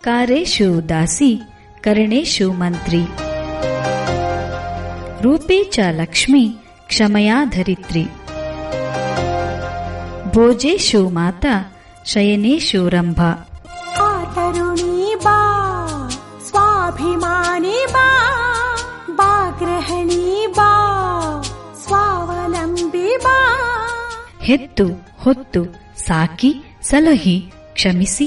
ಕಾರೇಶು ದಾಸಿ ಕರಣೇಶು ಮಂತ್ರಿ ರೂಪೇ ಚ ಲಕ್ಷ್ಮಿ ಕ್ಷಮಯಾ ಧರಿತ್ರಿ ಭೋಜೇಶು ಮಾತಾ ಶಯನೇಶು ರಂಭಾ तरुणी बा स्वाभिमानी बा बा गृहिणी बा स्वावलम्बी बा ಹೆತ್ತು ಹೊತ್ತು ಸಾಕಿ ಸಲಹಿ ಕ್ಷಮಿಸಿ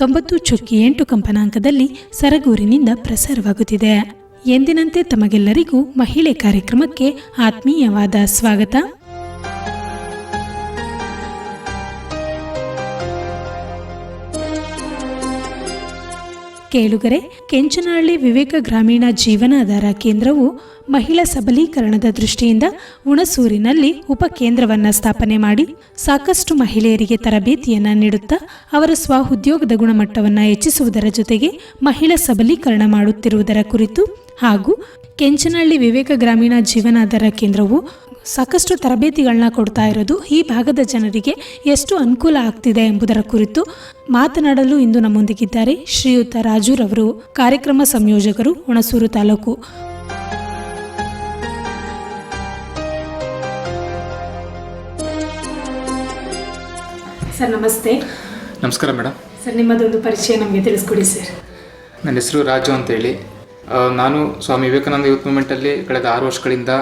ತೊಂಬತ್ತು ಚುಕ್ಕಿ ಎಂಟು ಕಂಪನಾಂಕದಲ್ಲಿ ಸರಗೂರಿನಿಂದ ಪ್ರಸಾರವಾಗುತ್ತಿದೆ. ಎಂದಿನಂತೆ ತಮಗೆಲ್ಲರಿಗೂ ಮಹಿಳೆ ಕಾರ್ಯಕ್ರಮಕ್ಕೆ ಆತ್ಮೀಯವಾದ ಸ್ವಾಗತ. ಕೇಳುಗರೆ, ಕೆಂಚನಹಳ್ಳಿ ವಿವೇಕ ಗ್ರಾಮೀಣ ಜೀವನಾಧಾರ ಕೇಂದ್ರವು ಮಹಿಳಾ ಸಬಲೀಕರಣದ ದೃಷ್ಟಿಯಿಂದ ಹುಣಸೂರಿನಲ್ಲಿ ಉಪಕೇಂದ್ರವನ್ನು ಸ್ಥಾಪನೆ ಮಾಡಿ ಸಾಕಷ್ಟು ಮಹಿಳೆಯರಿಗೆ ತರಬೇತಿಯನ್ನು ನೀಡುತ್ತಾ ಅವರ ಸ್ವ ಉದ್ಯೋಗದ ಗುಣಮಟ್ಟವನ್ನು ಹೆಚ್ಚಿಸುವುದರ ಜೊತೆಗೆ ಮಹಿಳಾ ಸಬಲೀಕರಣ ಮಾಡುತ್ತಿರುವುದರ ಕುರಿತು ಹಾಗೂ ಕೆಂಚನಹಳ್ಳಿ ವಿವೇಕ ಗ್ರಾಮೀಣ ಜೀವನಾಧಾರ ಕೇಂದ್ರವು ಸಾಕಷ್ಟು ತರಬೇತಿಗಳನ್ನ ಕೊಡ್ತಾ ಇರೋದು ಈ ಭಾಗದ ಜನರಿಗೆ ಎಷ್ಟು ಅನುಕೂಲ ಆಗ್ತಿದೆ ಎಂಬುದರ ಕುರಿತು ಮಾತನಾಡಲು ಇಂದು ನಮ್ಮೊಂದಿಗಿದ್ದಾರೆ ಶ್ರೀಯುತ ರಾಜುರವರು ಕಾರ್ಯಕ್ರಮ ಸಂಯೋಜಕರು ಹುಣಸೂರು ತಾಲೂಕು. ಸರ್ ನಮಸ್ತೆ. ನಮಸ್ಕಾರ ಮೇಡಮ್. ಸರ್ ನಿಮ್ಮದೊಂದು ಪರಿಚಯ ನಮಗೆ ತಿಳಿಸ್ಕೊಡಿ ಸರ್. ನನ್ನ ಹೆಸರು ರಾಜು ಅಂತೇಳಿ. ಹೇಳಿ ನಾನು ಸ್ವಾಮಿ ವಿವೇಕಾನಂದ ಯೂತ್ ಮೂಮೆಂಟಲ್ಲಿ ಕಳೆದ ಆರು ವರ್ಷಗಳಿಂದ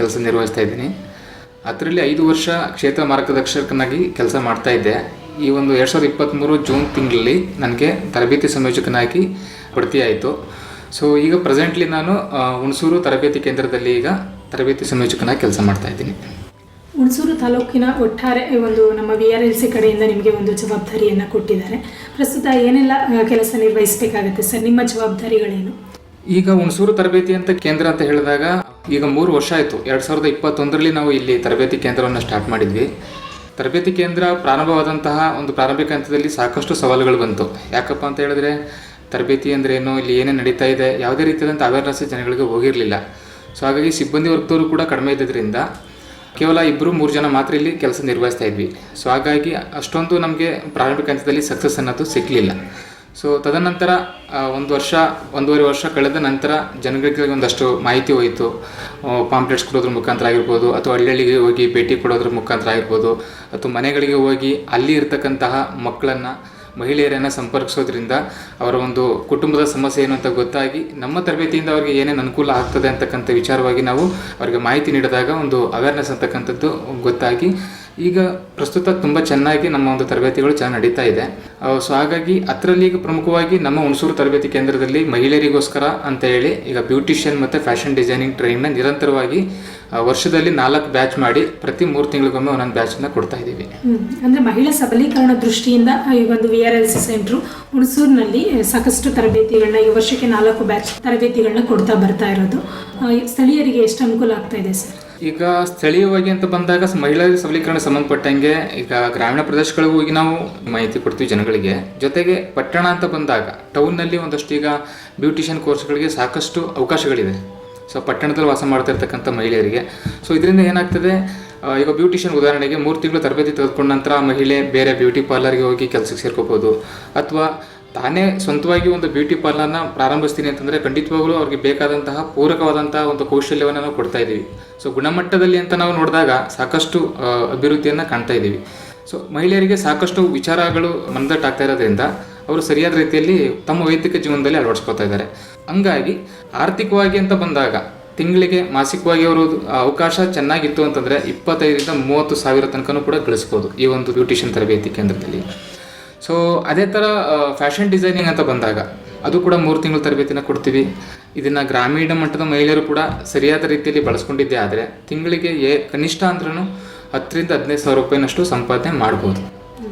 ಕೆಲಸ ನಿರ್ವಹಿಸ್ತಾ ಇದ್ದೀನಿ. ಅದರಲ್ಲಿ ಐದು ವರ್ಷ ಕ್ಷೇತ್ರ ಮಾರ್ಗದರ್ಶಕನಾಗಿ ಕೆಲಸ ಮಾಡ್ತಾ ಇದ್ದೆ. ಈ ಒಂದು ಎರಡು ಸಾವಿರದ ಇಪ್ಪತ್ತ್ಮೂರು ಜೂನ್ ತಿಂಗಳಲ್ಲಿ ನನಗೆ ತರಬೇತಿ ಸಂಯೋಜಕನಾಗಿ ಬಡ್ತಿ ಆಯಿತು ಸೊ ಈಗ ಪ್ರೆಸೆಂಟ್ಲಿ ನಾನು ಹುಣಸೂರು ತರಬೇತಿ ಕೇಂದ್ರದಲ್ಲಿ ಈಗ ತರಬೇತಿ ಸಂಯೋಜಕನಾಗಿ ಕೆಲಸ ಮಾಡ್ತಾ ಇದ್ದೀನಿ. ಹುಣಸೂರು ತಾಲೂಕಿನ ಒಟ್ಟಾರೆ ಒಂದು ನಮ್ಮ ವಿ ಆರ್ ಎಲ್ ಸಿ ಕಡೆಯಿಂದ ನಿಮಗೆ ಒಂದು ಜವಾಬ್ದಾರಿಯನ್ನು ಕೊಟ್ಟಿದ್ದಾರೆ. ಪ್ರಸ್ತುತ ಏನೆಲ್ಲ ಕೆಲಸ ನಿರ್ವಹಿಸಬೇಕಾಗುತ್ತೆ ಸರ್? ನಿಮ್ಮ ಜವಾಬ್ದಾರಿಗಳೇನು? ಈಗ ಹುಣಸೂರು ತರಬೇತಿ ಅಂತ ಕೇಂದ್ರ ಅಂತ ಹೇಳಿದಾಗ ಈಗ ಮೂರು ವರ್ಷ ಆಯಿತು. ಎರಡು ಸಾವಿರದ ಇಪ್ಪತ್ತೊಂದರಲ್ಲಿ ನಾವು ಇಲ್ಲಿ ತರಬೇತಿ ಕೇಂದ್ರವನ್ನು ಸ್ಟಾರ್ಟ್ ಮಾಡಿದ್ವಿ. ತರಬೇತಿ ಕೇಂದ್ರ ಪ್ರಾರಂಭವಾದಂತಹ ಒಂದು ಪ್ರಾರಂಭಿಕ ಹಂತದಲ್ಲಿ ಸಾಕಷ್ಟು ಸವಾಲುಗಳು ಬಂತು. ಯಾಕಪ್ಪ ಅಂತ ಹೇಳಿದ್ರೆ, ತರಬೇತಿ ಅಂದ್ರೆ ಏನು, ಇಲ್ಲಿ ಏನೇ ನಡೀತಾ ಇದೆ, ಯಾವುದೇ ರೀತಿಯಾದಂಥ ಅವೇರ್ನೆಸ್ ಜನಗಳಿಗೆ ಹೋಗಿರಲಿಲ್ಲ. ಸೊ ಹಾಗಾಗಿ ಸಿಬ್ಬಂದಿ ವರ್ಗದವರು ಕೂಡ ಕಡಿಮೆ ಇದ್ದಿದ್ದರಿಂದ ಕೇವಲ ಇಬ್ಬರು ಮೂರು ಜನ ಮಾತ್ರ ಇಲ್ಲಿ ಕೆಲಸ ನಿರ್ವಹಿಸ್ತಾ ಇದ್ವಿ. ಸೊ ಹಾಗಾಗಿ ಅಷ್ಟೊಂದು ನಮಗೆ ಪ್ರಾರಂಭಿಕ ಹಂತದಲ್ಲಿ ಸಕ್ಸಸ್ ಅನ್ನೋದು ಸಿಗಲಿಲ್ಲ. ಸೊ ತದನಂತರ ಒಂದು ವರ್ಷ, ಒಂದೂವರೆ ವರ್ಷ ಕಳೆದ ನಂತರ ಜನಗಳಿಗೆ ಒಂದಷ್ಟು ಮಾಹಿತಿ ಹೋಯಿತು. ಪಾಂಪ್ಲೆಟ್ಸ್ ಕೊಡೋದ್ರ ಮುಖಾಂತರ ಆಗಿರ್ಬೋದು, ಅಥವಾ ಹಳ್ಳಿಗೆ ಹೋಗಿ ಭೇಟಿ ಕೊಡೋದ್ರ ಮುಖಾಂತರ ಆಗಿರ್ಬೋದು, ಅಥವಾ ಮನೆಗಳಿಗೆ ಹೋಗಿ ಅಲ್ಲಿ ಇರ್ತಕ್ಕಂತಹ ಮಕ್ಕಳನ್ನು ಮಹಿಳೆಯರನ್ನು ಸಂಪರ್ಕಿಸೋದ್ರಿಂದ ಅವರ ಒಂದು ಕುಟುಂಬದ ಸಮಸ್ಯೆ ಏನು ಅಂತ ಗೊತ್ತಾಗಿ ನಮ್ಮ ತರಬೇತಿಯಿಂದ ಅವರಿಗೆ ಏನೇನು ಅನುಕೂಲ ಆಗ್ತದೆ ಅಂತಕ್ಕಂಥ ವಿಚಾರವಾಗಿ ನಾವು ಅವರಿಗೆ ಮಾಹಿತಿ ನೀಡಿದಾಗ ಒಂದು ಅವೇರ್ನೆಸ್ ಅಂತಕ್ಕಂಥದ್ದು ಗೊತ್ತಾಗಿ ಈಗ ಪ್ರಸ್ತುತ ತುಂಬ ಚೆನ್ನಾಗಿ ನಮ್ಮ ಒಂದು ತರಬೇತಿಗಳು ಚೆನ್ನಾಗಿ ನಡೀತಾ ಇದೆ. ಸೊ ಹಾಗಾಗಿ ಅದರಲ್ಲಿ ಈಗ ಪ್ರಮುಖವಾಗಿ ನಮ್ಮ ಹುಣಸೂರು ತರಬೇತಿ ಕೇಂದ್ರದಲ್ಲಿ ಮಹಿಳೆಯರಿಗೋಸ್ಕರ ಅಂತ ಹೇಳಿ ಈಗ ಬ್ಯೂಟಿಷಿಯನ್ ಮತ್ತು ಫ್ಯಾಷನ್ ಡಿಸೈನಿಂಗ್ ಟ್ರೈನಿಂಗ್ನ ನಿರಂತರವಾಗಿ ವರ್ಷದಲ್ಲಿ ನಾಲ್ಕು ಬ್ಯಾಚ್ ಮಾಡಿ ಪ್ರತಿ ಮೂರು ತಿಂಗಳಿಗೊಮ್ಮೆ ಒಂದೊಂದು ಬ್ಯಾಚನ್ನ ಕೊಡ್ತಾ ಇದ್ದೀವಿ. ಅಂದರೆ ಮಹಿಳಾ ಸಬಲೀಕರಣ ದೃಷ್ಟಿಯಿಂದ ಈ ಒಂದು V R L C centre ಹುಣಸೂರಿನಲ್ಲಿ ಸಾಕಷ್ಟು ತರಬೇತಿಗಳನ್ನ ಈ ವರ್ಷಕ್ಕೆ ನಾಲ್ಕು ಬ್ಯಾಚ್ ತರಬೇತಿಗಳನ್ನ ಕೊಡ್ತಾ ಬರ್ತಾ ಇರೋದು. ಸ್ಥಳೀಯರಿಗೆ ಎಷ್ಟು ಅನುಕೂಲ ಆಗ್ತಾ ಇದೆ ಸರ್? ಈಗ ಸ್ಥಳೀಯವಾಗಿ ಅಂತ ಬಂದಾಗ ಮಹಿಳಾ ಸಬಲೀಕರಣ ಸಂಬಂಧಪಟ್ಟಂಗೆ ಈಗ ಗ್ರಾಮೀಣ ಪ್ರದೇಶಗಳಿಗೆ ಹೋಗಿ ನಾವು ಮಾಹಿತಿ ಕೊಡ್ತೀವಿ ಜನಗಳಿಗೆ. ಜೊತೆಗೆ ಪಟ್ಟಣ ಅಂತ ಬಂದಾಗ ಟೌನ್ನಲ್ಲಿ ಒಂದಷ್ಟು ಈಗ ಬ್ಯೂಟಿಷಿಯನ್ ಕೋರ್ಸ್ಗಳಿಗೆ ಸಾಕಷ್ಟು ಅವಕಾಶಗಳಿದೆ ಸೊ ಪಟ್ಟಣದಲ್ಲಿ ವಾಸ ಮಾಡ್ತಾ ಇರ್ತಕ್ಕಂಥ ಮಹಿಳೆಯರಿಗೆ. ಸೊ ಇದರಿಂದ ಏನಾಗ್ತದೆ ಈಗ ಬ್ಯೂಟಿಷಿಯನ್ ಉದಾಹರಣೆಗೆ ಮೂರು ತಿಂಗಳು ತರಬೇತಿ ತೆಗೆದುಕೊಂಡ ನಂತರ ಆ ಮಹಿಳೆ ಬೇರೆ ಬ್ಯೂಟಿ ಪಾರ್ಲರ್ಗೆ ಹೋಗಿ ಕೆಲಸಕ್ಕೆ ಸೇರ್ಕೋಬೋದು. ಅಥವಾ ತಾನೇ ಸ್ವಂತವಾಗಿ ಒಂದು ಬ್ಯೂಟಿ ಪಾರ್ಲರ್ನ ಪ್ರಾರಂಭಿಸ್ತೀನಿ ಅಂತಂದರೆ ಖಂಡಿತವಾಗಲೂ ಅವ್ರಿಗೆ ಬೇಕಾದಂತಹ ಪೂರಕವಾದಂತಹ ಒಂದು ಕೌಶಲ್ಯವನ್ನು ನಾವು ಕೊಡ್ತಾ ಇದ್ದೀವಿ. ಸೊ ಗುಣಮಟ್ಟದಲ್ಲಿ ಅಂತ ನಾವು ನೋಡಿದಾಗ ಸಾಕಷ್ಟು ಅಭಿವೃದ್ಧಿಯನ್ನು ಕಾಣ್ತಾ ಇದ್ದೀವಿ. ಸೊ ಮಹಿಳೆಯರಿಗೆ ಸಾಕಷ್ಟು ವಿಚಾರಗಳು ಮನದಟ್ಟಾಗ್ತಾ ಇರೋದ್ರಿಂದ ಅವರು ಸರಿಯಾದ ರೀತಿಯಲ್ಲಿ ತಮ್ಮ ವೈಯಕ್ತಿಕ ಜೀವನದಲ್ಲಿ ಅಳವಡಿಸ್ಕೊತಾ ಇದ್ದಾರೆ. ಹಂಗಾಗಿ ಆರ್ಥಿಕವಾಗಿ ಅಂತ ಬಂದಾಗ ತಿಂಗಳಿಗೆ ಮಾಸಿಕವಾಗಿ ಅವರು ಅವಕಾಶ ಚೆನ್ನಾಗಿತ್ತು ಅಂತಂದರೆ ಇಪ್ಪತ್ತೈದರಿಂದ ಮೂವತ್ತು ಸಾವಿರ ತನಕನೂ ಕೂಡ ಗಳಿಸ್ಬೋದು ಈ ಒಂದು ಬ್ಯೂಟಿಷಿಯನ್ ತರಬೇತಿ ಕೇಂದ್ರದಲ್ಲಿ. ಸೊ ಅದೇ ಥರ ಫ್ಯಾಷನ್ ಡಿಸೈನಿಂಗ್ ಅಂತ ಬಂದಾಗ ಅದು ಕೂಡ ಮೂರು ತಿಂಗಳು ತರಬೇತಿನ ಕೊಡ್ತೀವಿ. ಇದನ್ನು ಗ್ರಾಮೀಣ ಮಟ್ಟದ ಮಹಿಳೆಯರು ಕೂಡ ಸರಿಯಾದ ರೀತಿಯಲ್ಲಿ ಬಳಸ್ಕೊಂಡಿದ್ದೇ ಆದರೆ ತಿಂಗಳಿಗೆ ಏ, ಕನಿಷ್ಠ ಅಂದ್ರೂ ಹತ್ತರಿಂದ ಹದಿನೈದು ಸಾವಿರ ರೂಪಾಯಿನಷ್ಟು ಸಂಪಾದನೆ ಮಾಡ್ಬೋದು.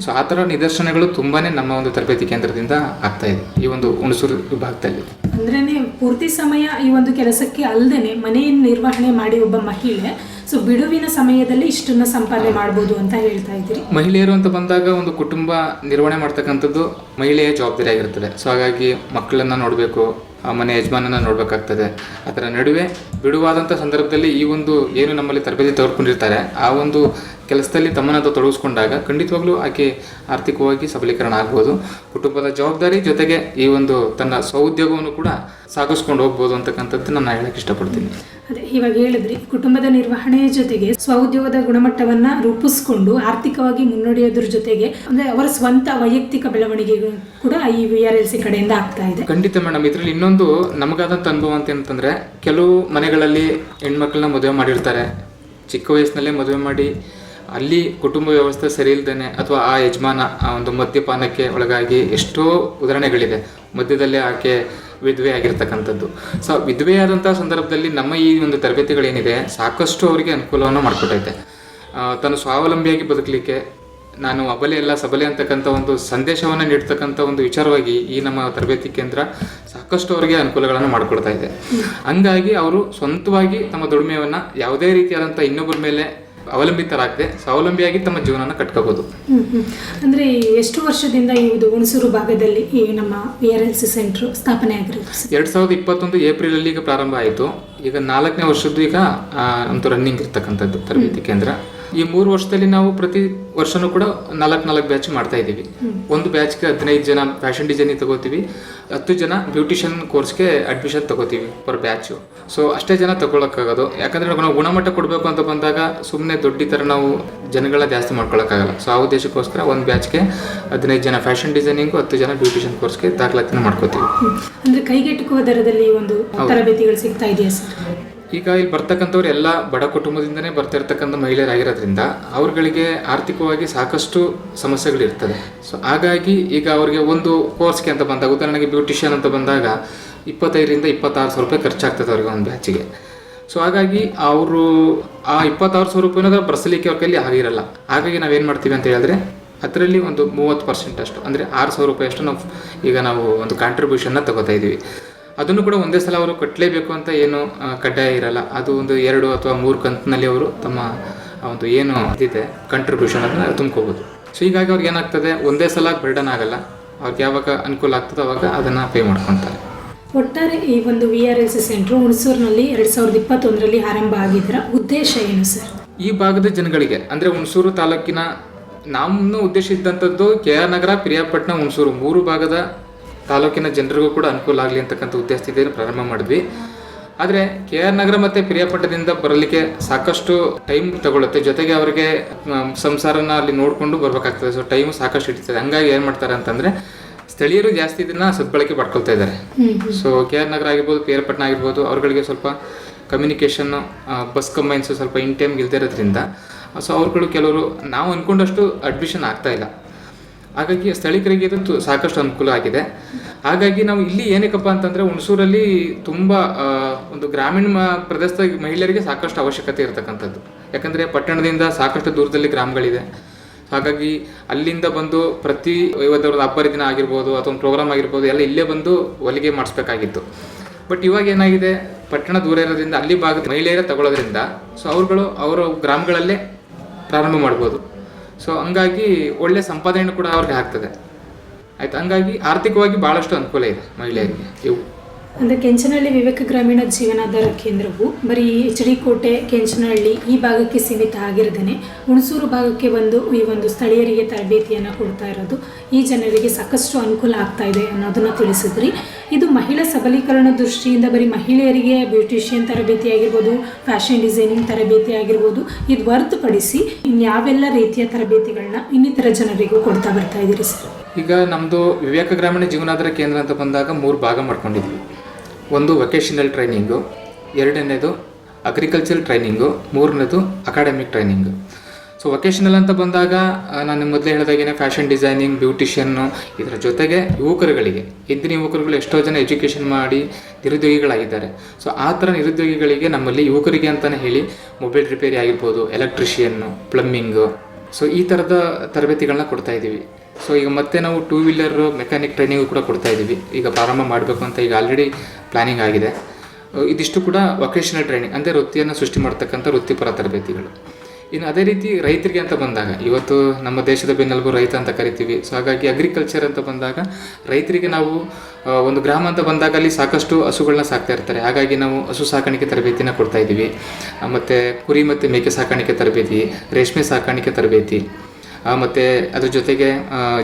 ಸೊ ಆ ಥರ ನಿದರ್ಶನಗಳು ತುಂಬಾ ನಮ್ಮ ಒಂದು ತರಬೇತಿ ಕೇಂದ್ರದಿಂದ ಆಗ್ತಾ ಇದೆ ಈ ಒಂದು ಹುಣಸೂರು ವಿಭಾಗದಲ್ಲಿ. ಅಂದ್ರೇನೆ ಪೂರ್ತಿ ಸಮಯ ಈ ಒಂದು ಕೆಲಸಕ್ಕೆ ಅಲ್ಲದೆ ಮನೆಯನ್ನು ನಿರ್ವಹಣೆ ಮಾಡಿ ಒಬ್ಬ ಮಹಿಳೆ. ಸೊ ಬಿಡುವಿನ ಸಮಯದಲ್ಲಿ ಇಷ್ಟನ್ನ ಸಂಪಾದನೆ ಮಾಡಬಹುದು ಅಂತ ಹೇಳ್ತಾ ಇದ್ದೀರಿ. ಮಹಿಳೆಯರು ಅಂತ ಬಂದಾಗ ಒಂದು ಕುಟುಂಬ ನಿರ್ವಹಣೆ ಮಾಡ್ತಕ್ಕಂಥದ್ದು ಮಹಿಳೆಯ ಜವಾಬ್ದಾರಿ ಆಗಿರ್ತದೆ ಸೊ ಹಾಗಾಗಿ ಮಕ್ಕಳನ್ನ ನೋಡಬೇಕು ಮನೆ ಯಜಮಾನನ ನೋಡಬೇಕಾಗ್ತದೆ. ಅದರ ನಡುವೆ ಬಿಡುವಾದಂಥ ಸಂದರ್ಭದಲ್ಲಿ ಈ ಒಂದು ಏನು ನಮ್ಮಲ್ಲಿ ತರಬೇತಿ ತೆಗೆದುಕೊಂಡಿರ್ತಾರೆ ಆ ಒಂದು ಕೆಲಸದಲ್ಲಿ ತಮ್ಮನ್ನು ತೊಡಗಿಸ್ಕೊಂಡಾಗ ಖಂಡಿತವಾಗ್ಲೂ ಆಕೆ ಆರ್ಥಿಕವಾಗಿ ಸಬಲೀಕರಣ ಆಗ್ಬೋದು. ಕುಟುಂಬದ ಜವಾಬ್ದಾರಿ ಜೊತೆಗೆ ಈ ಒಂದು ತನ್ನ ಸ್ವಉದ್ಯೋಗವನ್ನು ಕೂಡ ಸಾಗಿಸ್ಕೊಂಡು ಹೋಗ್ಬೋದು ಅಂತಕ್ಕಂಥದ್ದು ನಾನು ಹೇಳಕ್ಕೆ ಇಷ್ಟಪಡ್ತೀನಿ. ಅದೇ, ಇವಾಗ ಹೇಳಿದ್ರಿ, ಕುಟುಂಬದ ನಿರ್ವಹಣೆಯ ಜೊತೆಗೆ ಸ್ವಉದ್ಯೋಗದ ಗುಣಮಟ್ಟವನ್ನ ರೂಪಿಸ್ಕೊಂಡು ಆರ್ಥಿಕವಾಗಿ ಮುನ್ನಡೆಯೋದ್ರ ಜೊತೆಗೆ, ಅಂದ್ರೆ ಅವರ ಸ್ವಂತ ವೈಯಕ್ತಿಕ ಬೆಳವಣಿಗೆ ಕೂಡ ಈ ವಿ ಆರ್ ಎಲ್ ಸಿ ಕಡೆಯಿಂದ ಆಗ್ತಾ ಇದೆ. ಖಂಡಿತ ಮೇಡಮ್ ಇದ್ರಲ್ಲಿ ಇನ್ನೊಂದು ನಮಗಾದಂತ ಅನುಭವ ಅಂತ ಅಂತಂದ್ರೆ ಕೆಲವು ಮನೆಗಳಲ್ಲಿ ಹೆಣ್ಮಕ್ಳನ್ನ ಮದುವೆ ಮಾಡಿರ್ತಾರೆ. ಚಿಕ್ಕ ವಯಸ್ಸಿನಲ್ಲೇ ಮದುವೆ ಮಾಡಿ ಅಲ್ಲಿ ಕುಟುಂಬ ವ್ಯವಸ್ಥೆ ಸರಿ ಇಲ್ದೇನೆ ಅಥವಾ ಆ ಯಜಮಾನ ಆ ಒಂದು ಮದ್ಯಪಾನಕ್ಕೆ ಒಳಗಾಗಿ ಎಷ್ಟೋ ಉದಾಹರಣೆಗಳಿದೆ ಮಧ್ಯದಲ್ಲೇ ಆಕೆ ವಿಧವೆ ಆಗಿರ್ತಕ್ಕಂಥದ್ದು. ಸೊ ವಿಧವೆಯಾದಂಥ ಸಂದರ್ಭದಲ್ಲಿ ನಮ್ಮ ಈ ಒಂದು ತರಬೇತಿಗಳೇನಿದೆ, ಸಾಕಷ್ಟು ಅವರಿಗೆ ಅನುಕೂಲವನ್ನು ಮಾಡಿಕೊಟ್ಟೈತೆ. ತನ್ನ ತಾನು ಸ್ವಾವಲಂಬಿಯಾಗಿ ಬದುಕಲಿಕ್ಕೆ ನಾನು ಅಬಲೆ ಎಲ್ಲ ಸಬಲೆ ಅಂತಕ್ಕಂಥ ಒಂದು ಸಂದೇಶವನ್ನು ನೀಡ್ತಕ್ಕಂಥ ಒಂದು ವಿಚಾರವಾಗಿ ಈ ನಮ್ಮ ತರಬೇತಿ ಕೇಂದ್ರ ಸಾಕಷ್ಟು ಅವರಿಗೆ ಅನುಕೂಲಗಳನ್ನು ಮಾಡಿಕೊಡ್ತಾ ಇದೆ. ಹಂಗಾಗಿ ಅವರು ಸ್ವಂತವಾಗಿ ತಮ್ಮ ದುಡಿಮೆಯನ್ನು ಯಾವುದೇ ರೀತಿಯಾದಂಥ ಇನ್ನೊಬ್ಬರ ಮೇಲೆ ಅವಲಂಬಿತರಾಗದೆ ಸ್ವಾವಲಂಬಿಯಾಗಿ ತಮ್ಮ ಜೀವನನ ಕಟ್ಕೋಬಹುದು. ಅಂದ್ರೆ ಎಷ್ಟು ವರ್ಷದಿಂದ ಈ ಒಂದು ಹುಣಸೂರು ಭಾಗದಲ್ಲಿ ಈ ನಮ್ಮ V R L C centre ಸ್ಥಾಪನೆ ಆಗಿರೋದು ಎರಡ್ ಸಾವಿರದ ಇಪ್ಪತ್ತೊಂದು ಏಪ್ರಿಲಲ್ಲಿ ಈಗ ಪ್ರಾರಂಭ ಆಯಿತು. ಈಗ ನಾಲ್ಕನೇ ವರ್ಷದ್ದು ಈಗ ಒಂದು ರನ್ನಿಂಗ್ ಇರ್ತಕ್ಕಂಥದ್ದು ತರಬೇತಿ ಕೇಂದ್ರ. ಈ ಮೂರು ವರ್ಷದಲ್ಲಿ ನಾವು ಪ್ರತಿ ವರ್ಷನೂ ಕೂಡ ನಾಲ್ಕು ನಾಲ್ಕು ಬ್ಯಾಚ್ ಮಾಡ್ತಾ ಇದ್ದೀವಿ. ಒಂದು ಬ್ಯಾಚ್ಗೆ ಹದಿನೈದು ಜನ ಫ್ಯಾಷನ್ ಡಿಸೈನಿಂಗ್ ತಗೋತೀವಿ ಹತ್ತು ಜನ ಬ್ಯೂಟಿಷಿಯನ್ ಕೋರ್ಸ್ಗೆ ಅಡ್ಮಿಷನ್ ತಗೋತೀವಿ ಪರ್ ಬ್ಯಾಚು. ಸೊ ಅಷ್ಟೇ ಜನ ತಗೊಳಕ್ಕಾಗೋದು. ಯಾಕಂದ್ರೆ ನಾವು ಗುಣಮಟ್ಟ ಕೊಡಬೇಕು ಅಂತ ಬಂದಾಗ ಸುಮ್ಮನೆ ದೊಡ್ಡ ಥರ ನಾವು ಜನಗಳ ಜಾಸ್ತಿ ಮಾಡ್ಕೊಳಕ್ಕಾಗಲ್ಲ. ಸೊ ಆ ಉದ್ದೇಶಕ್ಕೋಸ್ಕರ ಒಂದು ಬ್ಯಾಚ್ಗೆ ಹದಿನೈದು ಜನ ಫ್ಯಾಷನ್ ಡಿಸೈನಿಂಗು ಹತ್ತು ಜನ ಬ್ಯೂಟಿಷಿಯನ್ ಕೋರ್ಸ್ಗೆ ದಾಖಲಾತಿನ ಮಾಡ್ಕೋತೀವಿ. ಅಂದರೆ ಅಂದ್ರೆ ಕೈಗೆಟುಕುವ ದರದಲ್ಲಿ ಒಂದು ತರಬೇತಿಗಳು ಸಿಗ್ತಾ ಇದೆಯಾ ಸರ್? ಈಗ ಇಲ್ಲಿ ಬರ್ತಕ್ಕಂಥವ್ರು ಎಲ್ಲ ಬಡ ಕುಟುಂಬದಿಂದನೇ ಬರ್ತಾ ಇರ್ತಕ್ಕಂಥ ಮಹಿಳೆಯರಾಗಿರೋದ್ರಿಂದ ಅವ್ರಗಳಿಗೆ ಆರ್ಥಿಕವಾಗಿ ಸಾಕಷ್ಟು ಸಮಸ್ಯೆಗಳಿರ್ತದೆ. ಸೊ ಹಾಗಾಗಿ ಈಗ ಅವ್ರಿಗೆ ಒಂದು ಕೋರ್ಸ್ಗೆ ಅಂತ ಬಂದಾಗ, ಉದಾಹರಣೆಗೆ ಬ್ಯೂಟಿಷಿಯನ್ ಅಂತ ಬಂದಾಗ ಇಪ್ಪತ್ತೈದರಿಂದ ಇಪ್ಪತ್ತಾರು ಸಾವಿರ ರೂಪಾಯಿ ಖರ್ಚಾಗ್ತದೆ ಅವ್ರಿಗೆ ಒಂದು ಬ್ಯಾಚಿಗೆ. ಸೊ ಹಾಗಾಗಿ ಅವರು ಆ ಇಪ್ಪತ್ತಾರು ಸಾವಿರ ರೂಪಾಯಿನ ಬರ್ಸಲಿಕ್ಕೆ ಅವ್ರ ಕೈಲಿ ಆಗಿರಲ್ಲ. ಹಾಗಾಗಿ ನಾವೇನು ಮಾಡ್ತೀವಿ ಅಂತ ಹೇಳಿದ್ರೆ, ಅದರಲ್ಲಿ ಒಂದು ಮೂವತ್ತು ಪರ್ಸೆಂಟ್ ಅಷ್ಟು, ಅಂದರೆ ಆರು ಸಾವಿರ ರೂಪಾಯಿ ಅಷ್ಟು ನಾವು ಈಗ ನಾವು ಒಂದು ಕಾಂಟ್ರಿಬ್ಯೂಷನ್ನ ತಗೋತಾ ಇದ್ದೀವಿ ಅದನ್ನು ಕೂಡ ಒಂದೇ ಸಲ ಅವರು ಕಟ್ಟಲೇಬೇಕು ಅಂತ ಏನು ಕಡ್ಡಾಯ ಇರಲ್ಲ. ಅದು ಒಂದು ಎರಡು ಅಥವಾ ಮೂರು ಕಂತಿನಲ್ಲಿ ಅವರು ತಮ್ಮ ಒಂದು ಏನು ಇದೆ ಕಂಟ್ರಿಬ್ಯೂಷನ್ ಅದನ್ನ ತುಂಬ್ಕೋಬೋದು. ಸೊ ಹೀಗಾಗಿ ಅವ್ರಿಗೆ ಏನಾಗ್ತದೆ ಒಂದೇ ಸಲ ಬರ್ಡನ್ ಆಗಲ್ಲ. ಅವ್ರಿಗೆ ಯಾವಾಗ ಅನುಕೂಲ ಆಗ್ತದೆ ಅವಾಗ ಅದನ್ನು ಪೇ ಮಾಡ್ಕೊತಾರೆ. ಒಟ್ಟಾರೆ ಈ ಒಂದು V R S C centre ಹುಣಸೂರಿನಲ್ಲಿ ಎರಡ್ ಸಾವಿರದ ಇಪ್ಪತ್ತೊಂದರಲ್ಲಿ ಆರಂಭ ಆಗಿದ್ದರ ಉದ್ದೇಶ ಏನು ಸರ್? ಈ ಭಾಗದ ಜನಗಳಿಗೆ ಅಂದರೆ ಹುಣಸೂರು ತಾಲೂಕಿನ ನಮ್ಮ ಉದ್ದೇಶ ಇದ್ದಂಥದ್ದು ಕೆ ಆರ್ ನಗರ ಪ್ರಿಯಾಪಟ್ಟಣ ಹುಣಸೂರು ಮೂರು ಭಾಗದ ತಾಲೂಕಿನ ಜನರಿಗೂ ಕೂಡ ಅನುಕೂಲ ಆಗಲಿ ಅಂತಕ್ಕಂಥ ಉದ್ದೇಶದಿಂದ ಪ್ರಾರಂಭ ಮಾಡಿದ್ವಿ. ಆದರೆ ಕೆ ಆರ್ ನಗರ ಮತ್ತು ಪ್ರಿಯಾಪಟ್ಟಣದಿಂದ ಬರಲಿಕ್ಕೆ ಸಾಕಷ್ಟು ಟೈಮ್ ತಗೊಳುತ್ತೆ. ಜೊತೆಗೆ ಅವರಿಗೆ ಸಂಸಾರನ ಅಲ್ಲಿ ನೋಡಿಕೊಂಡು ಬರಬೇಕಾಗ್ತದೆ. ಸೊ ಟೈಮ್ ಸಾಕಷ್ಟು ಹಿಡಿತದೆ. ಹಂಗಾಗಿ ಏನು ಮಾಡ್ತಾರೆ ಅಂತಂದರೆ ಸ್ಥಳೀಯರು ಜಾಸ್ತಿ ಇದನ್ನ ಸದ್ಬಳಕೆ ಪಡ್ಕೊಳ್ತಾ ಇದ್ದಾರೆ. ಸೊ ಕೆ ಆರ್ ನಗರ ಆಗಿರ್ಬೋದು ಪಿರಿಯಾಪಟ್ಟಣ ಆಗಿರ್ಬೋದು ಅವ್ರಗಳಿಗೆ ಸ್ವಲ್ಪ ಕಮ್ಯುನಿಕೇಷನ್ನು ಬಸ್ ಕಂಬೈನ್ಸು ಸ್ವಲ್ಪ ಇನ್ ಟೈಮ್ಗೆ ಇಲ್ದಿರೋದ್ರಿಂದ ಸೊ ಅವ್ರುಗಳು ಕೆಲವರು ನಾವು ಅಂದ್ಕೊಂಡಷ್ಟು ಅಡ್ಮಿಷನ್ ಆಗ್ತಾ ಇಲ್ಲ. ಹಾಗಾಗಿ ಸ್ಥಳೀಕರಿಗೆ ಇದು ಸಾಕಷ್ಟು ಅನುಕೂಲ ಆಗಿದೆ. ಹಾಗಾಗಿ ನಾವು ಇಲ್ಲಿ ಏನಕ್ಕಪ್ಪ ಅಂತಂದರೆ ಹುಣಸೂರಲ್ಲಿ ತುಂಬ ಒಂದು ಗ್ರಾಮೀಣ ಪ್ರದೇಶದ ಮಹಿಳೆಯರಿಗೆ ಸಾಕಷ್ಟು ಅವಶ್ಯಕತೆ ಇರತಕ್ಕಂಥದ್ದು. ಯಾಕಂದರೆ ಪಟ್ಟಣದಿಂದ ಸಾಕಷ್ಟು ದೂರದಲ್ಲಿ ಗ್ರಾಮಗಳಿದೆ. ಹಾಗಾಗಿ ಅಲ್ಲಿಂದ ಬಂದು ಪ್ರತಿ ಇವತ್ತವ್ರದ್ದು ಹಬ್ಬರ ದಿನ ಆಗಿರ್ಬೋದು ಅಥವಾ ಒಂದು ಪ್ರೋಗ್ರಾಮ್ ಆಗಿರ್ಬೋದು ಎಲ್ಲ ಇಲ್ಲೇ ಬಂದು ಹೊಲಿಗೆ ಮಾಡಿಸ್ಬೇಕಾಗಿತ್ತು. ಬಟ್ ಇವಾಗ ಏನಾಗಿದೆ? ಪಟ್ಟಣ ದೂರ ಇರೋದ್ರಿಂದ ಅಲ್ಲಿ ಭಾಗದ ಮಹಿಳೆಯರೇ ತಗೊಳ್ಳೋದ್ರಿಂದ ಸೊ ಅವರುಗಳು, ಅವರ ಗ್ರಾಮಗಳಲ್ಲೇ ಪ್ರಾರಂಭ ಮಾಡ್ಬೋದು. ಸೊ ಹಂಗಾಗಿ ಒಳ್ಳೆ ಸಂಪಾದನೆ ಕೂಡ ಅವ್ರಿಗೆ ಆಗ್ತದೆ. ಆಯ್ತು? ಹಂಗಾಗಿ ಆರ್ಥಿಕವಾಗಿ ಭಾಳಷ್ಟು ಅನುಕೂಲ ಇದೆ ಮಹಿಳೆಯರಿಗೆ. ಇವು. ಅಂದರೆ ಕೆಂಚನಹಳ್ಳಿ ವಿವೇಕ ಗ್ರಾಮೀಣ ಜೀವನಾಧಾರ ಕೇಂದ್ರವು ಬರೀ ಎಚ್ ಡಿ ಕೋಟೆ ಕೆಂಚನಹಳ್ಳಿ ಈ ಭಾಗಕ್ಕೆ ಸೀಮಿತ ಆಗಿರದೇನೆ ಹುಣಸೂರು ಭಾಗಕ್ಕೆ ಬಂದು ಈ ಒಂದು ಸ್ಥಳೀಯರಿಗೆ ತರಬೇತಿಯನ್ನು ಕೊಡ್ತಾ ಇರೋದು ಈ ಜನರಿಗೆ ಸಾಕಷ್ಟು ಅನುಕೂಲ ಆಗ್ತಾ ಇದೆ ಅನ್ನೋದನ್ನು ತಿಳಿಸಿದ್ರಿ. ಇದು ಮಹಿಳಾ ಸಬಲೀಕರಣ ದೃಷ್ಟಿಯಿಂದ ಬರೀ ಮಹಿಳೆಯರಿಗೆ ಬ್ಯೂಟಿಷಿಯನ್ ತರಬೇತಿ ಆಗಿರ್ಬೋದು, ಫ್ಯಾಷನ್ ಡಿಸೈನಿಂಗ್ ತರಬೇತಿ ಆಗಿರ್ಬೋದು, ಇದು ಹೊರತುಪಡಿಸಿ ಇನ್ಯಾವೆಲ್ಲ ರೀತಿಯ ತರಬೇತಿಗಳನ್ನ ಇನ್ನಿತರ ಜನರಿಗೂ ಕೊಡ್ತಾ ಬರ್ತಾ ಇದ್ದೀರಿ ಸರ್. ಈಗ ನಮ್ಮದು ವಿವೇಕ ಗ್ರಾಮೀಣ ಜೀವನಾಧಾರ ಕೇಂದ್ರ ಅಂತ ಬಂದಾಗ ಮೂರು ಭಾಗ ಮಾಡ್ಕೊಂಡಿದ್ವಿ. ಒಂದು ವೊಕೇಶನಲ್ ಟ್ರೈನಿಂಗು ಎರಡನೇದು ಅಗ್ರಿಕಲ್ಚರ್ ಟ್ರೈನಿಂಗು ಮೂರನೇದು ಅಕಾಡೆಮಿಕ್ ಟ್ರೈನಿಂಗು ಸೊ ವೊಕೇಶನಲ್ ಅಂತ ಬಂದಾಗ ನಾನು ಮೊದಲೇ ಹೇಳಿದಾಗೇನೆ ಫ್ಯಾಷನ್ ಡಿಸೈನಿಂಗ್ ಬ್ಯೂಟಿಷಿಯನ್ನು ಇದರ ಜೊತೆಗೆ ಯುವಕರುಗಳಿಗೆ, ಹಿಂದಿನ ಯುವಕರುಗಳು ಎಷ್ಟೋ ಜನ ಎಜುಕೇಷನ್ ಮಾಡಿ ನಿರುದ್ಯೋಗಿಗಳಾಗಿದ್ದಾರೆ. ಸೊ ಆ ಥರ ನಿರುದ್ಯೋಗಿಗಳಿಗೆ ನಮ್ಮಲ್ಲಿ ಯುವಕರಿಗೆ ಅಂತಲೇ ಹೇಳಿ ಮೊಬೈಲ್ ರಿಪೇರಿ ಆಗಿರ್ಬೋದು ಎಲೆಕ್ಟ್ರಿಷಿಯನ್ನು ಪ್ಲಮ್ಮಿಂಗು ಸೊ ಈ ಥರದ ತರಬೇತಿಗಳನ್ನ ಕೊಡ್ತಾ ಇದ್ದೀವಿ. ಸೊ ಈಗ ಮತ್ತೆ ನಾವು ಟೂ ವೀಲರ್ ಮೆಕ್ಯಾನಿಕ್ ಟ್ರೈನಿಂಗು ಕೂಡ ಕೊಡ್ತಾ ಇದ್ದೀವಿ ಈಗ ಪ್ರಾರಂಭ ಮಾಡಬೇಕು ಅಂತ ಈಗ ಆಲ್ರೆಡಿ ಪ್ಲ್ಯಾನಿಂಗ್ ಆಗಿದೆ. ಇದಿಷ್ಟು ಕೂಡ ವೊಕೇಶನಲ್ ಟ್ರೈನಿಂಗ್ ಅಂದರೆ ವೃತ್ತಿಯನ್ನು ಸೃಷ್ಟಿ ಮಾಡ್ತಕ್ಕಂಥ ವೃತ್ತಿಪರ ತರಬೇತಿಗಳು. ಇನ್ನು ಅದೇ ರೀತಿ ರೈತರಿಗೆ ಅಂತ ಬಂದಾಗ, ಇವತ್ತು ನಮ್ಮ ದೇಶದ ಬೆನ್ನೆಲುಬು ರೈತ ಅಂತ ಕರಿತೀವಿ. ಸೊ ಹಾಗಾಗಿ ಅಗ್ರಿಕಲ್ಚರ್ ಅಂತ ಬಂದಾಗ ರೈತರಿಗೆ ನಾವು ಒಂದು ಗ್ರಾಮ ಅಂತ ಬಂದಾಗ ಅಲ್ಲಿ ಸಾಕಷ್ಟು ಹಸುಗಳನ್ನ ಸಾಕ್ತಾ ಇರ್ತಾರೆ. ಹಾಗಾಗಿ ನಾವು ಹಸು ಸಾಕಾಣಿಕೆ ತರಬೇತಿನ ಕೊಡ್ತಾ ಇದ್ದೀವಿ ಮತ್ತು ಕುರಿ ಮತ್ತು ಮೇಕೆ ಸಾಕಾಣಿಕೆ ತರಬೇತಿ, ರೇಷ್ಮೆ ಸಾಕಾಣಿಕೆ ತರಬೇತಿ. ಮತ್ತೆ ಅದ್ರ ಜೊತೆಗೆ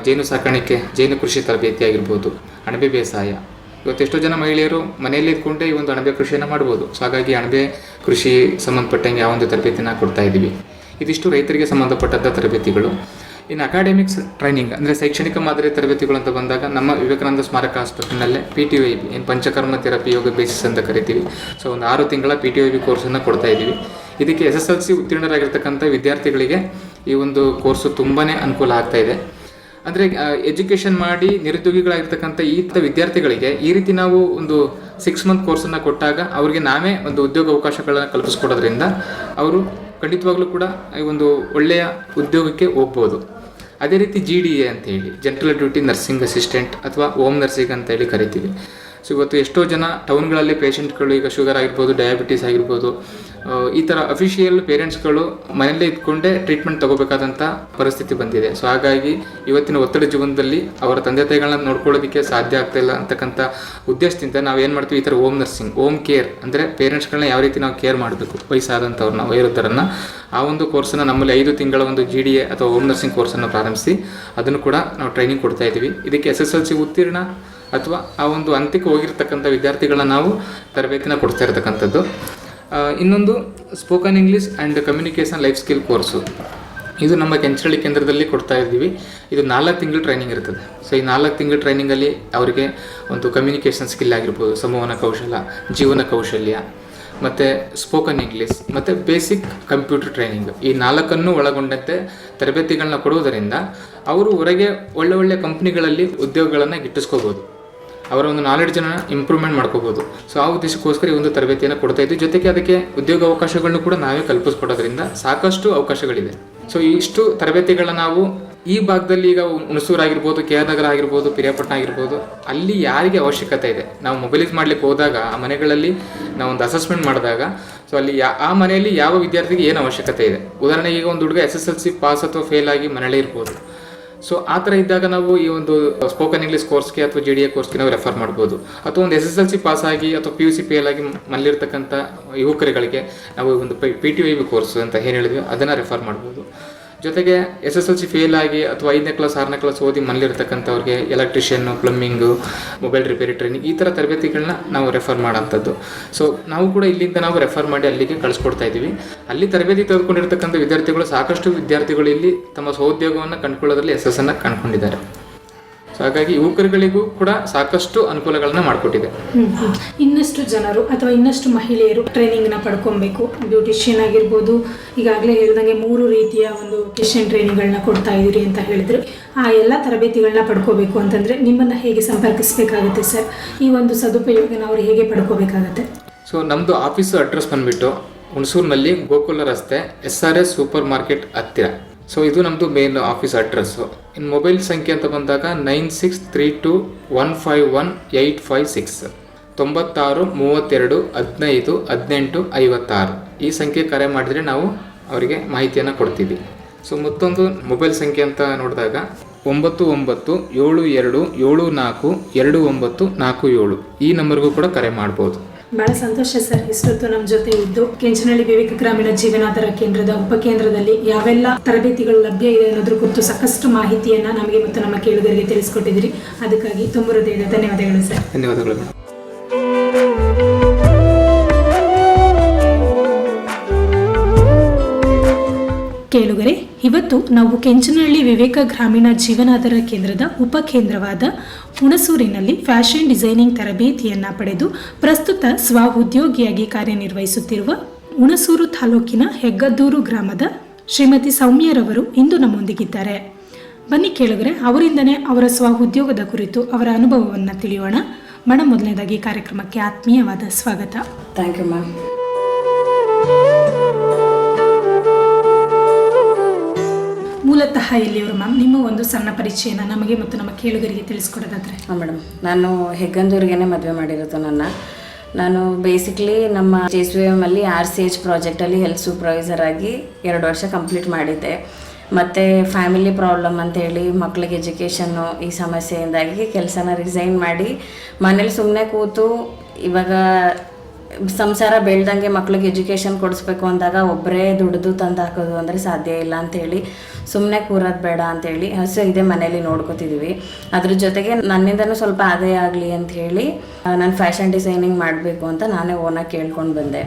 ಜೇನು ಸಾಕಾಣಿಕೆ, ಜೇನು ಕೃಷಿ ತರಬೇತಿ ಆಗಿರ್ಬೋದು, ಅಣಬೆ ಬೇಸಾಯ. ಇವತ್ತು ಎಷ್ಟೋ ಜನ ಮಹಿಳೆಯರು ಮನೆಯಲ್ಲಿ ಇದ್ಕೊಂಡೇ ಈ ಒಂದು ಅಣಬೆ ಕೃಷಿಯನ್ನು ಮಾಡ್ಬೋದು. ಸೊ ಹಾಗಾಗಿ ಅಣಬೆ ಕೃಷಿ ಸಂಬಂಧಪಟ್ಟಂಗೆ ಆ ಒಂದು ತರಬೇತಿನ ಕೊಡ್ತಾ ಇದ್ದೀವಿ. ಇದಿಷ್ಟು ರೈತರಿಗೆ ಸಂಬಂಧಪಟ್ಟಂಥ ತರಬೇತಿಗಳು. ಇನ್ನು ಅಕಾಡೆಮಿಕ್ಸ್ ಟ್ರೈನಿಂಗ್ ಅಂದರೆ ಶೈಕ್ಷಣಿಕ ಮಾದರಿ ತರಬೇತಿಗಳು ಅಂತ ಬಂದಾಗ ನಮ್ಮ ವಿವೇಕಾನಂದ ಸ್ಮಾರಕ ಆಸ್ಪತ್ರೆಯಲ್ಲೇ ಪಿ ಟಿ ವೈ ಬಿ ಏನು ಪಂಚಕರ್ಮ ಥೆರಪಿ ಯೋಗ ಬೇಸಿಸ್ ಅಂತ ಕರಿತೀವಿ. ಸೊ ಒಂದು ಆರು ತಿಂಗಳ ಪಿ ಟಿ ವೈ ಬಿ ಕೋರ್ಸನ್ನು ಕೊಡ್ತಾ ಇದ್ದೀವಿ. ಇದಕ್ಕೆ ಎಸ್ ಎಸ್ ಎಲ್ ಸಿ ಉತ್ತೀರ್ಣರಾಗಿರ್ತಕ್ಕಂಥ ವಿದ್ಯಾರ್ಥಿಗಳಿಗೆ ಈ ಒಂದು ಕೋರ್ಸು ತುಂಬಾ ಅನುಕೂಲ ಆಗ್ತಾ ಇದೆ. ಅಂದರೆ ಎಜುಕೇಷನ್ ಮಾಡಿ ನಿರುದ್ಯೋಗಿಗಳಾಗಿರ್ತಕ್ಕಂಥ ಈ ವಿದ್ಯಾರ್ಥಿಗಳಿಗೆ ಈ ರೀತಿ ನಾವು ಒಂದು ಸಿಕ್ಸ್ ಮಂತ್ ಕೋರ್ಸನ್ನು ಕೊಟ್ಟಾಗ ಅವರಿಗೆ ನಾವೇ ಒಂದು ಉದ್ಯೋಗ ಅವಕಾಶಗಳನ್ನು ಕಲ್ಪಿಸ್ಕೊಡೋದ್ರಿಂದ ಅವರು ಖಂಡಿತವಾಗ್ಲೂ ಕೂಡ ಈ ಒಂದು ಒಳ್ಳೆಯ ಉದ್ಯೋಗಕ್ಕೆ ಹೋಗ್ಬೋದು. ಅದೇ ರೀತಿ ಜಿ ಡಿ ಎ ಅಂತ ಹೇಳಿ ಜನರಲ್ ಡ್ಯೂಟಿ ನರ್ಸಿಂಗ್ ಅಸಿಸ್ಟೆಂಟ್ ಅಥವಾ ಹೋಮ್ ನರ್ಸಿಂಗ್ ಅಂತ ಹೇಳಿ ಕರಿತೀವಿ. ಸೊ ಇವತ್ತು ಎಷ್ಟೋ ಜನ ಟೌನ್ಗಳಲ್ಲಿ ಪೇಷಂಟ್ಗಳು ಈಗ ಶುಗರ್ ಆಗಿರ್ಬೋದು ಡಯಾಬಿಟೀಸ್ ಆಗಿರ್ಬೋದು ಈ ಥರ ಅಫಿಷಿಯಲ್ ಪೇರೆಂಟ್ಸ್ಗಳು ಮನೆಯಲ್ಲೇ ಇದ್ಕೊಂಡೇ ಟ್ರೀಟ್ಮೆಂಟ್ ತಗೋಬೇಕಾದಂಥ ಪರಿಸ್ಥಿತಿ ಬಂದಿದೆ. ಸೊ ಹಾಗಾಗಿ ಇವತ್ತಿನ ಒತ್ತಡ ಜೀವನದಲ್ಲಿ ಅವರ ತಂದೆ ತಾಯಿಗಳನ್ನ ನೋಡ್ಕೊಳ್ಳೋದಕ್ಕೆ ಸಾಧ್ಯ ಆಗ್ತಾಯಿಲ್ಲ ಅಂತಕ್ಕಂಥ ಉದ್ದೇಶದಿಂದ ನಾವು ಏನು ಮಾಡ್ತೀವಿ ಈ ಥರ ಹೋಮ್ ನರ್ಸಿಂಗ್ ಹೋಮ್ ಕೇರ್ ಅಂದರೆ ಪೇರೆಂಟ್ಸ್ಗಳನ್ನ ಯಾವ ರೀತಿ ನಾವು ಕೇರ್ ಮಾಡಬೇಕು ವಯಸ್ಸಾದಂಥವ್ರನ್ನ ವಯೋವೃದ್ಧರನ್ನು ಆ ಒಂದು ಕೋರ್ಸನ್ನು ನಮ್ಮಲ್ಲಿ ಐದು ತಿಂಗಳ ಒಂದು ಜಿ ಡಿ ಎ ಅಥವಾ ಹೋಮ್ ನರ್ಸಿಂಗ್ ಕೋರ್ಸನ್ನು ಪ್ರಾರಂಭಿಸಿ ಅದನ್ನು ಕೂಡ ನಾವು ಟ್ರೈನಿಂಗ್ ಕೊಡ್ತಾ ಇದ್ದೀವಿ ಇದಕ್ಕೆ ಎಸ್ ಎಸ್ ಎಲ್ ಸಿ ಉತ್ತೀರ್ಣ ಅಥವಾ ಆ ಒಂದು ಅಂತ್ಯಕ್ಕೆ ಹೋಗಿರ್ತಕ್ಕಂಥ ವಿದ್ಯಾರ್ಥಿಗಳನ್ನ ನಾವು ತರಬೇತಿನ ಕೊಡ್ತಾ ಇರತಕ್ಕಂಥದ್ದು. ಇನ್ನೊಂದು spoken English and communication life skill course ಇದು ನಮ್ಮ ಕೆಂಚರಳ್ಳಿ ಕೇಂದ್ರದಲ್ಲಿ ಕೊಡ್ತಾ ಇದ್ದೀವಿ. ಇದು ನಾಲ್ಕು ತಿಂಗಳು ಟ್ರೈನಿಂಗ್ ಇರ್ತದೆ. ಸೊ ಈ ನಾಲ್ಕು ತಿಂಗಳು ಟ್ರೈನಿಂಗಲ್ಲಿ ಅವರಿಗೆ ಒಂದು ಕಮ್ಯುನಿಕೇಷನ್ ಸ್ಕಿಲ್ ಆಗಿರ್ಬೋದು. ಸಂವಹನ ಕೌಶಲ, ಜೀವನ ಕೌಶಲ್ಯ, ಮತ್ತು ಸ್ಪೋಕನ್ ಇಂಗ್ಲೀಷ್ ಮತ್ತು ಬೇಸಿಕ್ ಕಂಪ್ಯೂಟರ್ ಟ್ರೈನಿಂಗ್ ಈ ನಾಲ್ಕನ್ನು ಒಳಗೊಂಡಂತೆ ತರಬೇತಿಗಳನ್ನ ಕೊಡುವುದರಿಂದ ಅವರು ಹೊರಗೆ ಒಳ್ಳೆ ಒಳ್ಳೆ ಕಂಪ್ನಿಗಳಲ್ಲಿ ಉದ್ಯೋಗಗಳನ್ನು ಗಿಟ್ಟಿಸ್ಕೋಬೋದು. ಅವರ ಒಂದು ನಾಲೆಡ್ಜನ್ನು ಇಂಪ್ರೂವ್ಮೆಂಟ್ ಮಾಡ್ಕೋಬೋದು. ಸೊ ಆ ಉದ್ದೇಶಕ್ಕೋಸ್ಕರ ಈ ಒಂದು ತರಬೇತಿಯನ್ನು ಕೊಡ್ತಾ ಇದ್ದು ಜೊತೆಗೆ ಅದಕ್ಕೆ ಉದ್ಯೋಗ ಅವಕಾಶಗಳನ್ನು ಕೂಡ ನಾವೇ ಕಲ್ಪಿಸ್ಕೊಡೋದ್ರಿಂದ ಸಾಕಷ್ಟು ಅವಕಾಶಗಳಿದೆ ಸೊ ಇಷ್ಟು ತರಬೇತಿಗಳನ್ನ ನಾವು ಈ ಭಾಗದಲ್ಲಿ ಈಗ ಹುಣಸೂರು ಆಗಿರ್ಬೋದು, ಕೆ ಆರ್ ನಗರ ಆಗಿರ್ಬೋದು, ಪಿರಿಯಾಪಟ್ಟಣ ಆಗಿರ್ಬೋದು, ಅಲ್ಲಿ ಯಾರಿಗೆ ಅವಶ್ಯಕತೆ ಇದೆ? ನಾವು ಮೊಬೈಲೈಸ್ ಮಾಡ್ಲಿಕ್ಕೆ ಹೋದಾಗ, ಆ ಮನೆಗಳಲ್ಲಿ ನಾವು ಒಂದು ಅಸೆಸ್ಮೆಂಟ್ ಮಾಡಿದಾಗ ಸೊ ಅಲ್ಲಿ ಆ ಮನೆಯಲ್ಲಿ ಯಾವ ವಿದ್ಯಾರ್ಥಿಗೆ ಏನು ಅವಶ್ಯಕತೆ ಇದೆ? ಉದಾಹರಣೆಗೆ ಈಗ ಒಂದು ಹುಡುಗ S S L C pass ಅಥವಾ ಫೇಲ್ ಆಗಿ ಮನೆಯಲ್ಲೇ ಇರ್ಬೋದು. ಸೊ ಆ ಥರ ಇದ್ದಾಗ ನಾವು ಈ ಒಂದು ಸ್ಪೋಕನ್ ಇಂಗ್ಲೀಷ್ ಕೋರ್ಸ್ಗೆ ಅಥವಾ ಜಿ ಡಿ ಎ ಕೋರ್ಸ್ಗೆ ನಾವು ರೆಫರ್ ಮಾಡ್ಬೋದು. ಅಥವಾ ಒಂದು S S L C pass ಆಗಿ ಅಥವಾ ಪಿ ಯು ಸಿ ಫೇಲ್ ಆಗಿ ಮಲ್ಲಿರ್ತಕ್ಕಂಥ ಯುವಕರುಗಳಿಗೆ ನಾವು ಒಂದು P T Y B course ಅಂತ ಏನು ಹೇಳಿದ್ವಿ, ಅದನ್ನು ರೆಫರ್ ಮಾಡ್ಬೋದು. ಜೊತೆಗೆ S S L C fail ಆಗಿ ಅಥವಾ ಐದನೇ ಕ್ಲಾಸ್ ಆರನೇ ಕ್ಲಾಸ್ ಓದಿ ಮನೇಲಿರ್ತಕ್ಕಂಥವ್ರಿಗೆ electrician plumbing mobile repair training ಈ ಥರ ತರಬೇತಿಗಳನ್ನ ನಾವು ರೆಫರ್ ಮಾಡೋಂಥದ್ದು. ಸೊ ನಾವು ಕೂಡ ಇಲ್ಲಿಂದ ನಾವು ರೆಫರ್ ಮಾಡಿ ಅಲ್ಲಿಗೆ ಕಳಿಸ್ಕೊಡ್ತಾ ಇದ್ದೀವಿ. ಅಲ್ಲಿ ತರಬೇತಿ ತೆಗೆದುಕೊಂಡಿರ್ತಕ್ಕಂಥ ವಿದ್ಯಾರ್ಥಿಗಳು ಸಾಕಷ್ಟು ವಿದ್ಯಾರ್ಥಿಗಳು ಇಲ್ಲಿ ತಮ್ಮ ಸ್ವೋದ್ಯೋಗವನ್ನು ಕಂಡುಕೊಳ್ಳೋದ್ರಲ್ಲಿ ಯಶಸ್ಸನ್ನು ಕಂಡುಕೊಂಡಿದ್ದಾರೆ. ಹಾಗಾಗಿ ಯುವಕರುಗಳಿಗೂ ಕೂಡ ಸಾಕಷ್ಟು ಅನುಕೂಲಗಳನ್ನ ಮಾಡಿಕೊಟ್ಟಿದೆ. ಇನ್ನಷ್ಟು ಜನರು ಅಥವಾ ಇನ್ನಷ್ಟು ಮಹಿಳೆಯರು ಟ್ರೈನಿಂಗ್ನ ಪಡ್ಕೊಬೇಕು. ಬ್ಯೂಟಿಷಿಯನ್ ಆಗಿರ್ಬೋದು ಈಗಾಗಲೇ ಹೇಳ್ದಂಗೆ ಮೂರು ರೀತಿಯ ಒಂದು ಕಿಶನ್ ಟ್ರೈನಿಂಗ್ಗಳನ್ನ ಕೊಡ್ತಾ ಇದ್ದೀರಿ ಅಂತ ಹೇಳಿದ್ರು. ಆ ಎಲ್ಲ ತರಬೇತಿಗಳನ್ನ ಪಡ್ಕೋಬೇಕು ಅಂತಂದರೆ ನಿಮ್ಮನ್ನು ಹೇಗೆ ಸಂಪರ್ಕಿಸಬೇಕಾಗುತ್ತೆ ಸರ್? ಈ ಒಂದು ಸದುಪಯೋಗನ ಅವ್ರು ಹೇಗೆ ಪಡ್ಕೋಬೇಕಾಗತ್ತೆ? ಸೊ ನಮ್ಮದು ಆಫೀಸ್ ಅಡ್ರೆಸ್ ಬಂದುಬಿಟ್ಟು ಹುಣಸೂರಿನಲ್ಲಿ ಗೋಕುಲ ರಸ್ತೆ S R S super market ಹತ್ತಿರ. ಸೊ ಇದು ನಮ್ಮದು ಮೇನ್ ಆಫೀಸ್ ಅಡ್ರೆಸ್ಸು ಇನ್ನು ಮೊಬೈಲ್ ಸಂಖ್ಯೆ ಅಂತ ಬಂದಾಗ nine six three two one five one eight five six. ತೊಂಬತ್ತಾರು, ಮೂವತ್ತೆರಡು, ಹದಿನೈದು, ಹದಿನೆಂಟು, ಐವತ್ತಾರು. ಈ ಸಂಖ್ಯೆ ಕರೆ ಮಾಡಿದರೆ ನಾವು ಅವರಿಗೆ ಮಾಹಿತಿಯನ್ನು ಕೊಡ್ತೀವಿ. ಸೊ ಮತ್ತೊಂದು ಮೊಬೈಲ್ ಸಂಖ್ಯೆ ಅಂತ ನೋಡಿದಾಗ ಒಂಬತ್ತು ಒಂಬತ್ತು ಏಳು ಎರಡು ಏಳು ನಾಲ್ಕು ಎರಡು ಒಂಬತ್ತು ನಾಲ್ಕು ಏಳು. ಈ ನಂಬರ್ಗೂ ಕೂಡ ಕರೆ ಮಾಡ್ಬೋದು. ಬಹಳ ಸಂತೋಷ ಸರ್. ಇಷ್ಟೊತ್ತು ನಮ್ಮ ಜೊತೆ ಇದ್ದು ಕೆಂಚನಹಳ್ಳಿ ವಿವೇಕ ಗ್ರಾಮೀಣ ಜೀವನಾಧಾರ ಕೇಂದ್ರದ ಉಪಕೇಂದ್ರದಲ್ಲಿ ಯಾವೆಲ್ಲ ತರಬೇತಿಗಳು ಲಭ್ಯ ಇದೆ ಅನ್ನೋದ್ರ ಕುರಿತು ಸಾಕಷ್ಟು ಮಾಹಿತಿಯನ್ನ ನಮಗೆ ಮತ್ತು ನಮ್ಮ ಕೇಳುಗರಿಗೆ ತಿಳಿಸ್ಕೊಟ್ಟಿದ್ದೀರಿ. ಅದಕ್ಕಾಗಿ ತುಂಬ ಹೃದಯದ ಧನ್ಯವಾದಗಳು ಸರ್. ಧನ್ಯವಾದಗಳು. ಕೇಳುಗರೆ, ಇವತ್ತು ನಾವು ಕೆಂಚನಹಳ್ಳಿ ವಿವೇಕ ಗ್ರಾಮೀಣ ಜೀವನಾಧಾರ ಕೇಂದ್ರದ ಉಪಕೇಂದ್ರವಾದ ಹುಣಸೂರಿನಲ್ಲಿ ಫ್ಯಾಷನ್ ಡಿಸೈನಿಂಗ್ ತರಬೇತಿಯನ್ನ ಪಡೆದು ಪ್ರಸ್ತುತ ಸ್ವ ಉದ್ಯೋಗಿಯಾಗಿ ಕಾರ್ಯನಿರ್ವಹಿಸುತ್ತಿರುವ ಹುಣಸೂರು ತಾಲೂಕಿನ ಹೆಗ್ಗದ್ದೂರು ಗ್ರಾಮದ ಶ್ರೀಮತಿ ಸೌಮ್ಯರವರು ಇಂದು ನಮ್ಮೊಂದಿಗಿದ್ದಾರೆ ಬನ್ನಿ ಕೇಳುಗರೆ, ಅವರಿಂದನೇ ಅವರ ಸ್ವ ಉದ್ಯೋಗದ ಕುರಿತು ಅವರ ಅನುಭವವನ್ನು ತಿಳಿಯೋಣ. ಮೇಡಮ್ ಮೊದಲನೇದಾಗಿ ಕಾರ್ಯಕ್ರಮಕ್ಕೆ ಆತ್ಮೀಯವಾದ ಸ್ವಾಗತ. ಥ್ಯಾಂಕ್ ಯು ಮ್ಯಾಮ್ ಮೂಲತಃ ಇಲ್ಲಿಯವರು ಮ್ಯಾಮ್ ನಿಮ್ಮ ಒಂದು ಸಣ್ಣ ಪರಿಚಯನ ನಮಗೆ ಮತ್ತು ನಮ್ಮ ಕೇಳುಗರಿಗೆ ತಿಳಿಸ್ಕೊಡೋದಾದ್ರೆ? ಹಾಂ ಮೇಡಮ್ ನಾನು ಹೆಗ್ಗಂದೂರಿಗೇನೆ ಮದುವೆ ಮಾಡಿರೋದು ನನ್ನ. ನಾನು ಬೇಸಿಕ್ಲಿ ನಮ್ಮ ಜೆ ಸಿ ಎಂ ಅಲ್ಲಿ ಆರ್ ಸಿ ಎಚ್ ಪ್ರಾಜೆಕ್ಟಲ್ಲಿ ಹೆಲ್ತ್ ಸೂಪರ್ವೈಸರ್ ಆಗಿ ಎರಡು ವರ್ಷ ಕಂಪ್ಲೀಟ್ ಮಾಡಿದ್ದೆ. ಮತ್ತು ಫ್ಯಾಮಿಲಿ ಪ್ರಾಬ್ಲಮ್ ಅಂತೇಳಿ ಮಕ್ಳಿಗೆ ಎಜುಕೇಷನ್ನು ಈ ಸಮಸ್ಯೆಯಿಂದಾಗಿ ಕೆಲಸನ ರಿಸೈನ್ ಮಾಡಿ ಮನೇಲಿ ಸುಮ್ಮನೆ ಕೂತು ಇವಾಗ ಸಂಸಾರ ಬೆಳ್ದಂಗೆ ಮಕ್ಳಿಗೆ ಎಜುಕೇಷನ್ ಕೊಡಿಸ್ಬೇಕು ಅಂದಾಗ ಒಬ್ಬರೇ ದುಡಿದು ತಂದು ಹಾಕೋದು ಅಂದರೆ ಸಾಧ್ಯ ಇಲ್ಲ ಅಂತೇಳಿ ಸುಮ್ಮನೆ ಕೂರೋದು ಬೇಡ ಅಂತೇಳಿ ಹಸು ಇದೇ ಮನೇಲಿ ನೋಡ್ಕೋತಿದ್ದೀವಿ ಅದ್ರ ಜೊತೆಗೆ ನನ್ನಿಂದನೂ ಸ್ವಲ್ಪ ಆದಾಯ ಆಗಲಿ ಹೇಳಿ ನಾನು ಫ್ಯಾಷನ್ ಡಿಸೈನಿಂಗ್ ಮಾಡಬೇಕು ಅಂತ ನಾನೇ ಓನಾಗಿ ಕೇಳ್ಕೊಂಡು ಬಂದೆ.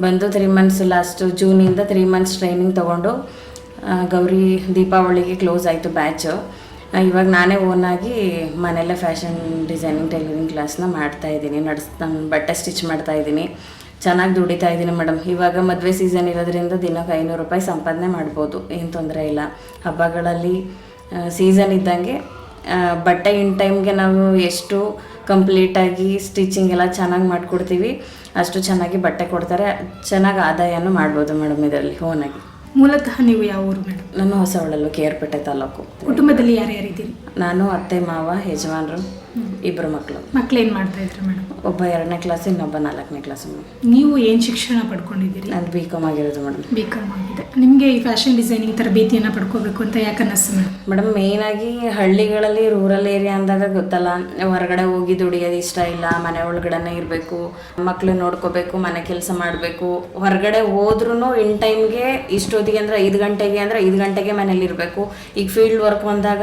ಬಂದು ತ್ರೀ ಮಂತ್ಸ್ ಲಾಸ್ಟು ಜೂನಿಂದ ತ್ರೀ ಮಂತ್ಸ್ ಟ್ರೈನಿಂಗ್ ತೊಗೊಂಡು ಗೌರಿ ದೀಪಾವಳಿಗೆ ಕ್ಲೋಸ್ ಆಯಿತು ಬ್ಯಾಚು ಇವಾಗ ನಾನೇ ಓನಾಗಿ ಮನೆಯಲ್ಲೇ ಫ್ಯಾಷನ್ ಡಿಸೈನಿಂಗ್ ಟೈಲರಿಂಗ್ ಕ್ಲಾಸ್ನ ಮಾಡ್ತಾ ಇದ್ದೀನಿ. ನಡೆಸ್ ನಾನು ಬಟ್ಟೆ ಸ್ಟಿಚ್ ಮಾಡ್ತಾ ಇದ್ದೀನಿ. ಚೆನ್ನಾಗಿ ದುಡಿತಾ ಇದ್ದೀನಿ ಮೇಡಮ್ ಇವಾಗ ಮದುವೆ ಸೀಸನ್ ಇರೋದ್ರಿಂದ ದಿನಕ್ಕೆ ಐನೂರು ರೂಪಾಯಿ ಸಂಪಾದನೆ ಮಾಡ್ಬೋದು. ಏನು ತೊಂದರೆ ಇಲ್ಲ. ಹಬ್ಬಗಳಲ್ಲಿ ಸೀಸನ್ ಇದ್ದಂಗೆ ಬಟ್ಟೆ ಇನ್ ಟೈಮ್ಗೆ ನಾವು ಎಷ್ಟು ಕಂಪ್ಲೀಟಾಗಿ ಸ್ಟಿಚಿಂಗ್ ಎಲ್ಲ ಚೆನ್ನಾಗಿ ಮಾಡಿಕೊಡ್ತೀವಿ, ಅಷ್ಟು ಚೆನ್ನಾಗಿ ಬಟ್ಟೆ ಕೊಡ್ತಾರೆ. ಚೆನ್ನಾಗಿ ಆದಾಯನೂ ಮಾಡ್ಬೋದು ಮೇಡಮ್ ಇದರಲ್ಲಿ ಓನಾಗಿ ಮೂಲತಃ ನೀವು ಯಾವ ಊರು ಮೇಡಮ್? ನಾನು ಹೊಸವಳಲ್ಲು ಕೇರ್ಪೇಟೆ ತಾಲೂಕು. ಕುಟುಂಬದಲ್ಲಿ ಯಾರ್ಯಾರಿದ್ದೀರಿ? ನಾನು ಅತ್ತೆ ಮಾವ ಯಜಮಾನ್ರು. ಇಬ್ಬರು ಮಕ್ಕಳು ಮಕ್ಳೇನು ಮಾಡ್ತಾ ಇದ್ರು ಮೇಡಮ್? ಒಬ್ಬ ಎರಡನೇ ಕ್ಲಾಸ್ ಇನ್ನೊಬ್ಬ ನಾಲ್ಕನೇ ಕ್ಲಾಸ್ ನೀವು ಏನು ಶಿಕ್ಷಣ ಪಡ್ಕೊಂಡಿದ್ದೀರಿ? ನಾನು ಬಿ ಕಾಮ್ ಆಗಿರೋದು ಮೇಡಮ್. ಬಿ ಕಾಮ್ ಆಗಿದೆ. ನಿಮಗೆ ಈ ಫ್ಯಾಷನ್ ಡಿಸೈನಿಂಗ್ ತರಬೇತಿಯನ್ನು ಪಡ್ಕೋಬೇಕು ಅಂತ ಯಾಕೆ ಅನ್ನಿಸ್ತು ಮೇಡಮ್? ಮೇಡಮ್ ಮೇಯ್ನಾಗಿ ಹಳ್ಳಿಗಳಲ್ಲಿ ರೂರಲ್ ಏರಿಯಾ ಅಂದಾಗ ಗೊತ್ತಲ್ಲ ಹೊರಗಡೆ ಹೋಗಿ ದುಡಿಯೋದು ಇಷ್ಟ ಇಲ್ಲ ಮನೆ ಒಳಗಡೆನೇ ಇರಬೇಕು ಮಕ್ಕಳು ನೋಡ್ಕೋಬೇಕು ಮನೆ ಕೆಲಸ ಮಾಡಬೇಕು. ಹೊರಗಡೆ ಹೋದ್ರೂ ಇನ್ ಟೈಮ್ಗೆ ಇಷ್ಟೊತ್ತಿಗೆ ಅಂದರೆ ಐದು ಗಂಟೆಗೆ ಅಂದರೆ ಐದು ಗಂಟೆಗೆ ಮನೇಲಿ ಇರಬೇಕು. ಈಗ ಫೀಲ್ಡ್ ವರ್ಕ್ ಬಂದಾಗ